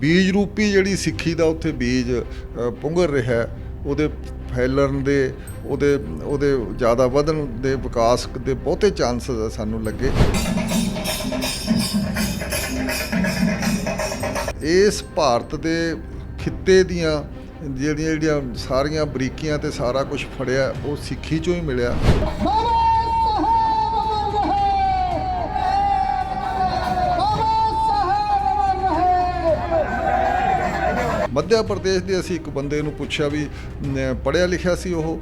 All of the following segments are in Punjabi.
ਬੀਜ ਰੂਪੀ ਜਿਹੜੀ ਸਿੱਖੀ ਦਾ ਉੱਥੇ ਬੀਜ ਅ, ਪੁੰਗਰ ਰਿਹਾ। ਉਹਦੇ ਫੈਲਣ ਦੇ ਉਹਦੇ ਉਹਦੇ ਜ਼ਿਆਦਾ ਵਧਣ ਦੇ ਵਿਕਾਸ ਦੇ ਬਹੁਤੇ ਚਾਂਸ ਸਾਨੂੰ ਲੱਗੇ। ਇਸ ਭਾਰਤ ਦੇ ਖਿੱਤੇ ਦੀਆਂ ਜਿਹੜੀਆਂ ਜਿਹੜੀਆਂ ਸਾਰੀਆਂ ਬਰੀਕੀਆਂ ਤੇ ਸਾਰਾ ਕੁਝ ਫੜਿਆ ਉਹ ਸਿੱਖੀ ਚੋਂ ਹੀ ਮਿਲਿਆ। ਮੱਧ ਪ੍ਰਦੇਸ਼ ਦੇ ਅਸੀਂ ਇੱਕ ਬੰਦੇ ਨੂੰ ਪੁੱਛਿਆ ਵੀ ਨ- ਪੜ੍ਹਿਆ ਲਿਖਿਆ ਸੀ ਉਹ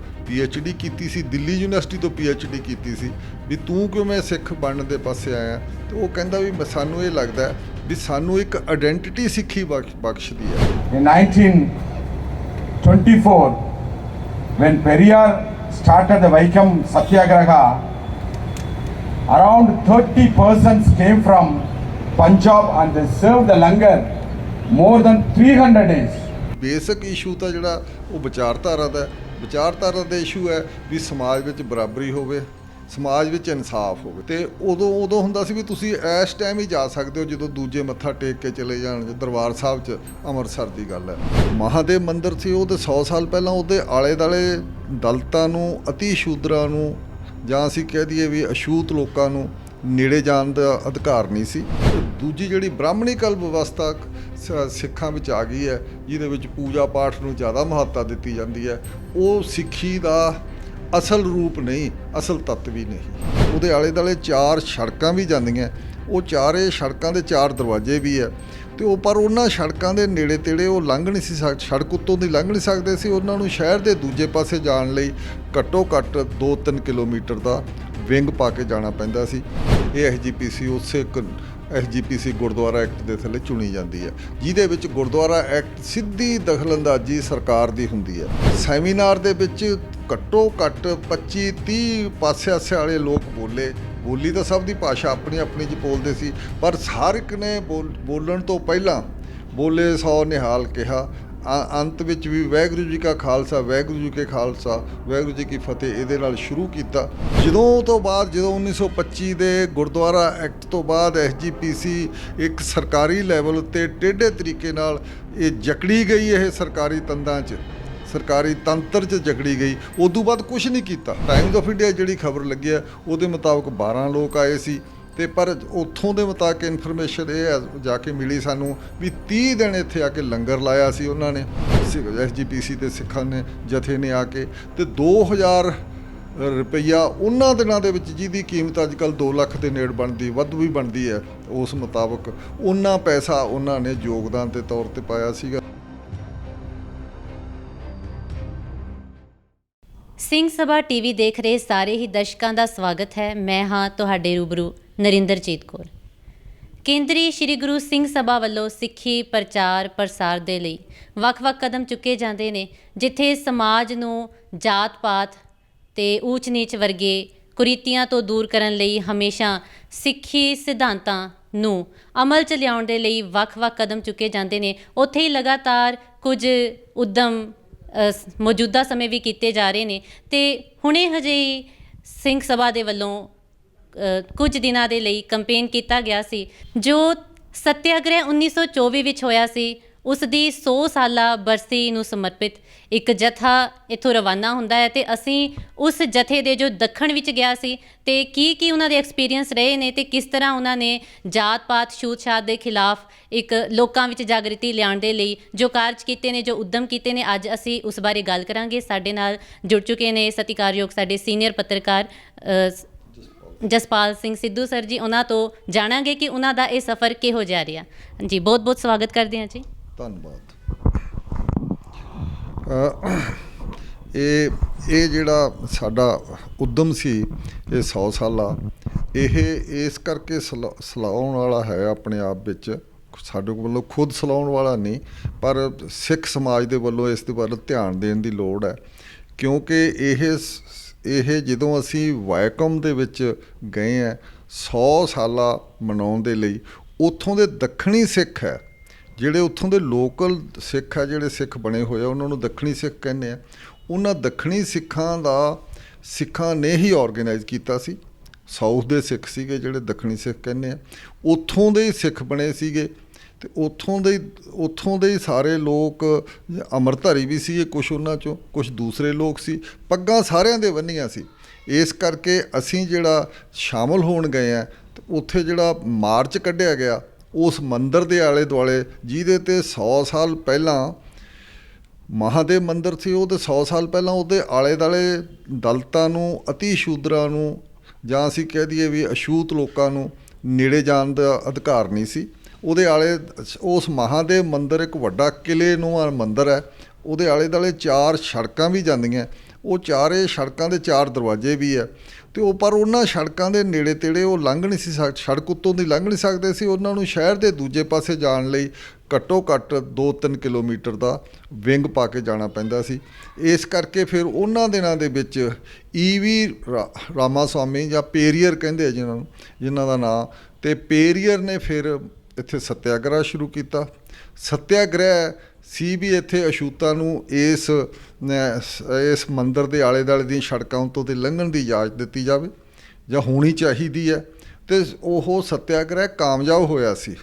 ਡੀ ਕੀਤੀ ਸੀ ਦਿੱਲੀ ਯੂਨੀਵਰਸਿਟੀ ਤੋਂ ਡੀ ਕੀਤੀ ਸੀ ਵੀ ਤੂੰ ਕਿਉਂ ਮੈਂ ਸਿੱਖ ਬਣਨ ਦੇ ਪਾਸੇ ਆਇਆ? ਤੇ ਉਹ ਕਹਿੰਦਾ ਵੀ ਸਾਨੂੰ ਇਹ ਲੱਗਦਾ ਵੀ ਸਾਨੂੰ ਇੱਕ ਆਇਡੈਂਟੀਟੀ ਸਿੱਖੀ ਬਖਸ਼- ਬਖਸ਼ਦੀ ਹੈ। In 1924, when Periyar started the Vaikam Satyagraha, around 30 persons came from Punjab and they served the langar. More than 300 days. Basic issue ਤਾਂ ਜਿਹੜਾ ਉਹ ਵਿਚਾਰਧਾਰਾ ਦਾ ਵਿਚਾਰਧਾਰਾ ਦਾ ਇਸ਼ੂ ਹੈ ਵੀ ਸਮਾਜ ਵਿੱਚ ਬਰਾਬਰੀ ਹੋਵੇ, ਸਮਾਜ ਵਿੱਚ ਇਨਸਾਫ ਹੋਵੇ। ਤੇ ਉਦੋਂ ਉਦੋਂ ਹੁੰਦਾ ਸੀ ਵੀ ਤੁਸੀਂ ਇਸ ਟਾਈਮ ਹੀ ਜਾ ਸਕਦੇ ਹੋ ਜਦੋਂ ਦੂਜੇ ਮੱਥਾ ਟੇਕ ਕੇ ਚਲੇ ਜਾਣ ਦਰਬਾਰ ਸਾਹਿਬ 'ਚ ਅੰਮ੍ਰਿਤਸਰ ਦੀ ਗੱਲ ਹੈ। ਮਹਾਦੇਵ ਮੰਦਿਰ ਸੀ ਉਹ ਤੇ 100 ਸਾਲ ਪਹਿਲਾਂ ਉਹਦੇ ਆਲੇ ਦਾਲੇ ਦਲਤਾਂ ਨੂੰ, ਅਤੀ ਸ਼ੂਦਰਾਂ ਨੂੰ, ਜਾਂ ਅਸੀਂ ਕਹਿ ਦਈਏ ਵੀ ਅਸ਼ੂਤ ਲੋਕਾਂ ਨੂੰ ਨੇੜੇ ਜਾਣ ਦਾ ਅਧਿਕਾਰ ਨਹੀਂ ਸੀ। ਦੂਜੀ ਜਿਹੜੀ ਬ੍ਰਾਹਮਣੀ ਕਲ ਵਿਵਸਥਾ ਸ- ਸਿੱਖਾਂ ਵਿੱਚ ਆ ਗਈ ਹੈ, ਜਿਹਦੇ ਵਿੱਚ ਪੂਜਾ ਪਾਠ ਨੂੰ ਜ਼ਿਆਦਾ ਮਹੱਤਤਾ ਦਿੱਤੀ ਜਾਂਦੀ ਹੈ। ਉਹ ਸਿੱਖੀ ਦਾ ਅਸਲ ਰੂਪ ਨਹੀਂ, ਅਸਲ ਤੱਤ ਵੀ ਨਹੀਂ। ਉਹਦੇ ਆਲੇ ਦਾਲੇ ਚਾਰ ਸੜਕਾਂ ਵੀ ਜਾਂਦੀਆਂ। ਉਹ ਚਾਰੇ ਸੜਕਾਂ ਦੇ ਚਾਰ ਦਰਵਾਜ਼ੇ ਵੀ ਹੈ। ਤੇ ਉਹ ਪਰ ਉਹਨਾਂ ਸੜਕਾਂ ਦੇ ਨੇੜੇ ਤੇੜੇ ਉਹ ਲੰਘ ਨਹੀਂ ਸੀ ਸਕ ਸੜਕ ਉੱਤੋਂ ਦੀ ਲੰਘ ਨਹੀਂ ਸਕਦੇ ਸੀ। ਉਹਨਾਂ ਨੂੰ ਸ਼ਹਿਰ ਦੇ ਦੂਜੇ ਪਾਸੇ ਜਾਣ ਲਈ ਘੱਟੋ ਘੱਟ 2-3 ਕਿਲੋਮੀਟਰ ਦਾ ਵਿੰਗ ਪਾ ਕੇ ਜਾਣਾ ਪੈਂਦਾ ਸੀ। ਇਹ ਐਸਜੀਪੀਸੀ ਉਸੇ ਐਸਜੀਪੀਸੀ ਗੁਰਦੁਆਰਾ ਐਕਟ ਦੇ ਥੱਲੇ ਚੁਣੀ ਜਾਂਦੀ ਹੈ, ਜਿਹਦੇ ਵਿੱਚ ਗੁਰਦੁਆਰਾ ਐਕਟ ਸਿੱਧੀ ਦਖਲਅੰਦਾਜ਼ੀ ਸਰਕਾਰ ਦੀ ਹੁੰਦੀ ਹੈ। ਸੈਮੀਨਾਰ ਦੇ ਵਿੱਚ ਘੱਟੋ ਘੱਟ 25 30 ਪਾਸੇ-ਆਸੇ ਵਾਲੇ ਲੋਕ ਬੋਲੇ। ਬੋਲੀ ਤਾਂ ਸਭ ਦੀ ਭਾਸ਼ਾ ਆਪਣੀ ਆਪਣੀ ਚ ਬੋਲਦੇ ਸੀ, ਪਰ ਹਰ ਇੱਕ ਨੇ ਬੋਲ- ਬੋਲਣ ਤੋਂ ਪਹਿਲਾਂ ਬੋਲੇ ਸੌ ਨਿਹਾਲ ਕਿਹਾ ਅੰਤ ਵਿੱਚ ਵੀ ਵਾਹਿਗੁਰੂ ਜੀ ਕਾ ਖਾਲਸਾ, ਵਾਹਿਗੁਰੂ ਜੀ ਕੇ ਖਾਲਸਾ, ਵਾਹਿਗੁਰੂ ਜੀ ਕੀ ਫਤਿਹ ਇਹਦੇ ਨਾਲ ਸ਼ੁਰੂ ਕੀਤਾ। ਜਦੋਂ ਤੋਂ ਬਾਅਦ, ਜਦੋਂ 1925 ਦੇ ਗੁਰਦੁਆਰਾ ਐਕਟ ਤੋਂ ਬਾਅਦ ਐਸਜੀਪੀਸੀ ਇੱਕ ਸਰਕਾਰੀ ਲੈਵਲ ਉੱਤੇ ਟੇਢੇ ਤਰੀਕੇ ਨਾਲ ਇਹ ਜਕੜੀ ਗਈ ਇਹ ਸਰਕਾਰੀ ਤੰਦਾਂ 'ਚ, ਸਰਕਾਰੀ ਤੰਤਰ 'ਚ ਜਕੜੀ ਗਈ। ਉਦੋਂ ਬਾਅਦ ਕੁਝ ਨਹੀਂ ਕੀਤਾ। ਟਾਈਮਜ਼ ਆਫ ਇੰਡੀਆ ਜਿਹੜੀ ਖਬਰ ਲੱਗੀ ਹੈ, ਉਹਦੇ ਮੁਤਾਬਕ 12 ਲੋਕ ਆਏ ਸੀ। ਤੇ ਪਰ ਉੱਥੋਂ ਦੇ ਮੁਤਾਬਕ ਇਨਫੋਰਮੇਸ਼ਨ ਇਹ ਹੈ, ਜਾ ਕੇ ਮਿਲੀ ਸਾਨੂੰ ਵੀ 30 ਦਿਨ ਇੱਥੇ ਆ ਕੇ ਲੰਗਰ ਲਾਇਆ ਸੀ ਉਹਨਾਂ ਨੇ ਐਸਜੀਪੀਸੀ ਦੇ ਸਿੱਖਾਂ ਨੇ, ਜਥੇ ਨੇ ਆ ਕੇ, ਤੇ 2000 ਰੁਪਈਆ ਉਹਨਾਂ ਦਿਨਾਂ ਦੇ ਵਿੱਚ ਜਿਹਦੀ ਕੀਮਤ ਅੱਜ ਕੱਲ 2 ਲੱਖ ਦੇ ਨੇੜ ਬਣਦੀ, ਵੱਧ ਵੀ ਬਣਦੀ ਹੈ, ਉਸ ਮੁਤਾਬਕ ਉਹਨਾਂ ਪੈਸਾ ਉਹਨਾਂ ਨੇ ਯੋਗਦਾਨ ਦੇ ਤੌਰ ਤੇ ਪਾਇਆ ਸੀਗਾ। ਸਿੰਘ ਸਭਾ ਟੀਵੀ ਦੇਖ ਰਹੇ ਸਾਰੇ ਹੀ ਦਰਸ਼ਕਾਂ ਦਾ ਸਵਾਗਤ ਹੈ। ਮੈਂ ਹਾਂ ਤੁਹਾਡੇ ਰੂਬਰੂ ਨਰਿੰਦਰਜੀਤ ਕੌਰ। ਕੇਂਦਰੀ ਸ੍ਰੀ ਗੁਰੂ ਸਿੰਘ ਸਭਾ ਵੱਲੋਂ ਸਿੱਖੀ ਪ੍ਰਚਾਰ ਪ੍ਰਸਾਰ ਦੇ ਲਈ ਵੱਖ-ਵੱਖ ਕਦਮ ਚੁੱਕੇ ਜਾਂਦੇ ਨੇ, ਜਿੱਥੇ ਸਮਾਜ ਨੂੰ ਜਾਤ-ਪਾਤ ਤੇ ਊਚ-ਨੀਚ ਵਰਗੇ ਕੁਰੀਤੀਆਂ ਤੋਂ ਦੂਰ ਕਰਨ ਲਈ ਹਮੇਸ਼ਾ ਸਿੱਖੀ ਸਿਧਾਂਤਾਂ ਨੂੰ ਅਮਲ ਚ ਲਿਆਉਣ ਦੇ ਲਈ ਵੱਖ-ਵੱਖ ਕਦਮ ਚੁੱਕੇ ਜਾਂਦੇ ਨੇ। ਉੱਥੇ ਹੀ ਲਗਾਤਾਰ ਕੁਝ ਉਦਮ ਮੌਜੂਦਾ ਸਮੇਂ ਵੀ ਕੀਤੇ ਜਾ ਰਹੇ ਨੇ ਤੇ ਹੁਣੇ ਹਜੇ ਸਿੰਘ ਸਭਾ ਦੇ ਵੱਲੋਂ ਕੁਝ ਦਿਨਾਂ ਦੇ ਲਈ ਕੈਂਪੇਨ ਕੀਤਾ ਗਿਆ ਸੀ, ਜੋ ਸੱਤਿਆਗ੍ਰਹਿ 1924 ਵਿੱਚ ਹੋਇਆ ਸੀ। ਉਸ ਦੀ 100 ਸਾਲਾ ਬਰਸੀ ਨੂੰ ਸਮਰਪਿਤ ਇੱਕ ਜਥਾ ਇੱਥੋਂ ਰਵਾਨਾ ਹੁੰਦਾ ਹੈ ਤੇ ਅਸੀਂ ਉਸ ਜਥੇ ਦੇ ਜੋ ਦੱਖਣ ਵਿੱਚ ਗਿਆ ਸੀ ਤੇ ਕੀ ਕੀ ਉਹਨਾਂ ਦੇ ਐਕਸਪੀਰੀਅੰਸ ਰਹੇ ਨੇ ਤੇ ਕਿਸ ਤਰ੍ਹਾਂ ਉਹਨਾਂ ਨੇ ਜਾਤ-ਪਾਤ ਛੂਤ-ਛਾਤ ਦੇ ਖਿਲਾਫ ਇੱਕ ਲੋਕਾਂ ਵਿੱਚ ਜਾਗਰਿਤੀ ਲਿਆਉਣ ਦੇ ਲਈ ਜੋ ਕਾਰਜ ਕੀਤੇ ਨੇ, ਜੋ ਉਦਮ ਕੀਤੇ ਨੇ, ਅੱਜ ਅਸੀਂ ਉਸ ਬਾਰੇ ਗੱਲ ਕਰਾਂਗੇ। ਸਾਡੇ ਨਾਲ ਜੁੜ ਚੁੱਕੇ ਨੇ ਸਤਿਕਾਰਯੋਗ ਸਾਡੇ ਸੀਨੀਅਰ ਪੱਤਰਕਾਰ ਜਸਪਾਲ ਸਿੰਘ ਸਿੱਧੂ ਸਰ ਜੀ, ਉਹਨਾਂ ਤੋਂ ਜਾਣਾਂਗੇ ਕਿ ਉਹਨਾਂ ਦਾ ਇਹ ਸਫ਼ਰ ਕਿਹੋ ਜਿਹਾ ਰਿਹਾ। ਜੀ ਬਹੁਤ ਬਹੁਤ ਸਵਾਗਤ ਕਰਦੇ ਹਾਂ ਜੀ। ਧੰਨਵਾਦ। ਇਹ ਇਹ ਜਿਹੜਾ ਸਾਡਾ ਉਦਮ ਸੀ, ਇਹ 100 ਸਾਲਾ, ਇਹ ਇਸ ਕਰਕੇ ਸਲਾ- ਸਲਾਉਣ ਵਾਲਾ ਹੈ ਆਪਣੇ ਆਪ ਵਿੱਚ, ਸਾਡੇ ਵੱਲੋਂ ਖੁਦ ਸਲਾਉਣ ਵਾਲਾ ਨਹੀਂ, ਪਰ ਸਿੱਖ ਸਮਾਜ ਦੇ ਵੱਲੋਂ ਇਸ ਦੇ ਵੱਲ ਧਿਆਨ ਦੇਣ ਦੀ ਲੋੜ ਹੈ, ਕਿਉਂਕਿ ਇਹ ਇਹ ਜਦੋਂ ਅਸੀਂ ਵਾਇਕਮ ਦੇ ਵਿੱਚ ਗਏ ਆ 100 ਸਾਲਾ ਮਨਾਉਣ ਦੇ ਲਈ, ਉੱਥੋਂ ਦੇ ਦੱਖਣੀ ਸਿੱਖ ਹੈ ਜਿਹੜੇ ਉੱਥੋਂ ਦੇ ਲੋਕਲ ਸਿੱਖ ਆ ਜਿਹੜੇ ਸਿੱਖ ਬਣੇ ਹੋਏ ਆ, ਉਹਨਾਂ ਨੂੰ ਦੱਖਣੀ ਸਿੱਖ ਕਹਿੰਦੇ ਆ, ਉਹਨਾਂ ਦੱਖਣੀ ਸਿੱਖਾਂ ਦਾ, ਸਿੱਖਾਂ ਨੇ ਹੀ ਆਰਗੇਨਾਈਜ਼ ਕੀਤਾ ਸੀ। ਸਾਊਥ ਦੇ ਸਿੱਖ ਸੀਗੇ ਜਿਹੜੇ ਦੱਖਣੀ ਸਿੱਖ ਕਹਿੰਦੇ ਆ। ਉੱਥੋਂ ਦੇ ਹੀ ਸਿੱਖ ਬਣੇ ਸੀਗੇ। ਤੇ ਉੱਥੋਂ ਦੇ ਉੱਥੋਂ ਦੇ ਸਾਰੇ ਲੋਕ ਅੰਮ੍ਰਿਤਧਾਰੀ ਵੀ ਸੀ ਕੁਝ ਉਹਨਾਂ ਚੋਂ ਕੁਝ ਦੂਸਰੇ ਲੋਕ ਸੀ, ਪੱਗਾਂ ਸਾਰਿਆਂ ਦੇ ਬੰਨੀਆਂ ਸੀ। ਇਸ ਕਰਕੇ ਅਸੀਂ ਜਿਹੜਾ ਸ਼ਾਮਲ ਹੋਣ ਗਏ ਆ, ਤੇ ਉੱਥੇ ਜਿਹੜਾ ਮਾਰਚ ਕੱਢਿਆ ਗਿਆ, ਉਸ ਮੰਦਿਰ ਦੇ ਆਲੇ ਦੁਆਲੇ ਜਿਹਦੇ ਤੇ 100 ਸਾਲ ਪਹਿਲਾਂ ਮਹਾਦੇਵ ਮੰਦਿਰ ਸੀ, ਉਹ ਤੇ 100 ਸਾਲ ਪਹਿਲਾਂ ਉਹਦੇ ਆਲੇ ਦੁਆਲੇ ਦਲਤਾਂ ਨੂੰ, ਅਤੀ ਸ਼ੂਦਰਾਂ ਨੂੰ, ਜਾਂ ਅਸੀਂ ਕਹਿ ਦਈਏ ਵੀ ਅਛੂਤ ਲੋਕਾਂ ਨੂੰ, ਨੇੜੇ ਜਾਣ ਦਾ ਅਧਿਕਾਰ ਨਹੀਂ ਸੀ। ਉਹਦੇ ਆਲੇ ਉਸ ਮਹਾਦੇਵ ਮੰਦਿਰ ਇੱਕ ਵੱਡਾ ਕਿਲੇ ਨੂੰ ਮੰਦਿਰ ਹੈ। ਉਹਦੇ ਆਲੇ ਦਾਲੇ ਚਾਰ ਸੜਕਾਂ ਵੀ ਜਾਂਦੀਆਂ। ਉਹ ਚਾਰੇ ਸੜਕਾਂ ਦੇ ਚਾਰ ਦਰਵਾਜ਼ੇ ਵੀ ਹੈ ਤੇ ਉਹ ਪਰ ਉਹਨਾਂ ਸੜਕਾਂ ਦੇ ਨੇੜੇ ਤੇੜੇ ਉਹ ਲੰਘ ਨਹੀਂ ਸੀ ਸਕ- ਸੜਕ ਉੱਤੋਂ ਦੀ ਲੰਘ ਨਹੀਂ ਸਕਦੇ ਸੀ। ਉਹਨਾਂ ਨੂੰ ਸ਼ਹਿਰ ਦੇ ਦੂਜੇ ਪਾਸੇ ਜਾਣ ਲਈ ਘੱਟੋ ਘੱਟ 2-3 ਕਿਲੋਮੀਟਰ ਦਾ ਵਿੰਗ ਪਾ ਕੇ ਜਾਣਾ ਪੈਂਦਾ ਸੀ। ਇਸ ਕਰਕੇ ਫਿਰ ਉਹਨਾਂ ਦਿਨਾਂ ਦੇ ਵਿੱਚ ਈਵੀ ਰਾਮਾ ਸਵਾਮੀ ਜਾਂ ਪੇਰੀਅਰ ਕਹਿੰਦੇ ਆ ਜਿਨ੍ਹਾਂ ਨੂੰ, ਜਿਨ੍ਹਾਂ ਦਾ ਨਾਂ। ਤੇ ਪੇਰੀਅਰ ਨੇ ਫਿਰ ਇੱਥੇ ਸਤਿਆਗ੍ਰਹਿ ਸ਼ੁਰੂ ਕੀਤਾ। ਸਤਿਆਗ੍ਰਹਿ ਸੀ ਵੀ ਇੱਥੇ ਅਸ਼ੂਤਾ ਨੂੰ ਇਸ ਨ- ਇਸ ਮੰਦਿਰ ਦੇ ਆਲੇ ਦੁਆਲੇ ਦੀਆਂ ਸੜਕਾਂ ਉੱਤੋਂ ਦੀ ਲੰਘਣ ਦੀ ਇਜਾਜ਼ਤ ਦਿੱਤੀ ਜਾਵੇ, ਜਾਂ ਹੋਣੀ ਚਾਹੀਦੀ ਹੈ। ਤੇ ਉਹ ਸਤਿਆਗ੍ਰਹਿ ਕਾਮਯਾਬ ਹੋਇਆ ਸੀ।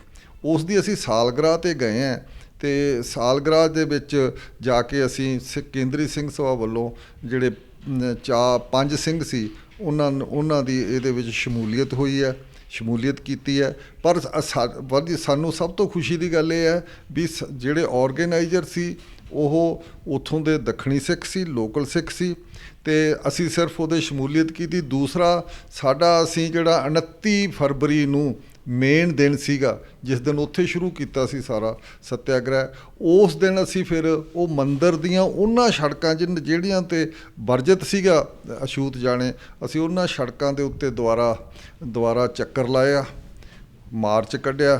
ਉਸ ਦੀ ਅਸੀਂ ਸਾਲਗ੍ਰਾਹ ਤੇ ਗਏ ਹਾਂ। ਤੇ ਸਾਲਗਿਰਾਹ ਦੇ ਵਿੱਚ ਜਾ ਕੇ ਅਸੀਂ ਸਿ- ਕੇਂਦਰੀ ਸਿੰਘ ਸਭਾ ਵੱਲੋਂ ਜਿਹੜੇ ਚਾ ਪੰਜ ਸਿੰਘ ਸੀ, ਉਹਨਾਂ ਉਹਨਾਂ ਦੀ ਇਹਦੇ ਵਿੱਚ ਸ਼ਮੂਲੀਅਤ ਹੋਈ ਹੈ। ਸ਼ਮੂਲੀਅਤ ਕੀਤੀ ਹੈ। ਪਰ ਸ- ਸਾਨੂੰ ਸਭ ਤੋਂ ਖੁਸ਼ੀ ਦੀ ਗੱਲ ਇਹ ਹੈ ਵੀ ਸ- ਜਿਹੜੇ ਆਰਗੇਨਾਈਜ਼ਰ ਸੀ, ਉਹ ਉਥੋਂ ਦੇ ਦੱਖਣੀ ਸਿੱਖ ਸੀ, ਲੋਕਲ ਸਿੱਖ ਸੀ ਤੇ ਅਸੀਂ ਸਿਰਫ ਉਹਦੇ ਸ਼ਮੂਲੀਅਤ ਕੀਤੀ। ਦੂਸਰਾ, ਸਾਡਾ ਅਸੀਂ ਜਿਹੜਾ 29 ਫਰਵਰੀ ਨੂੰ ਮੇਨ ਦਿਨ ਸੀਗਾ, ਜਿਸ ਦਿਨ ਉੱਥੇ ਸ਼ੁਰੂ ਕੀਤਾ ਸੀ ਸਾਰਾ ਸਤਿਆਗ੍ਰਹਿ, ਉਸ ਦਿਨ ਅਸੀਂ ਫਿਰ ਉਹ ਮੰਦਿਰ ਦੀਆਂ ਉਹਨਾਂ ਸੜਕਾਂ ਜਿਨ ਜਿਹੜੀਆਂ ਤੇ ਵਰਜਿਤ ਸੀਗਾ ਅਛੂਤ ਜਾਣੇ, ਅਸੀਂ ਉਹਨਾਂ ਸੜਕਾਂ ਦੇ ਉੱਤੇ ਦੁਆਰਾ ਦੁਆਰਾ ਚੱਕਰ ਲਾਇਆ, ਮਾਰਚ ਕੱਢਿਆ,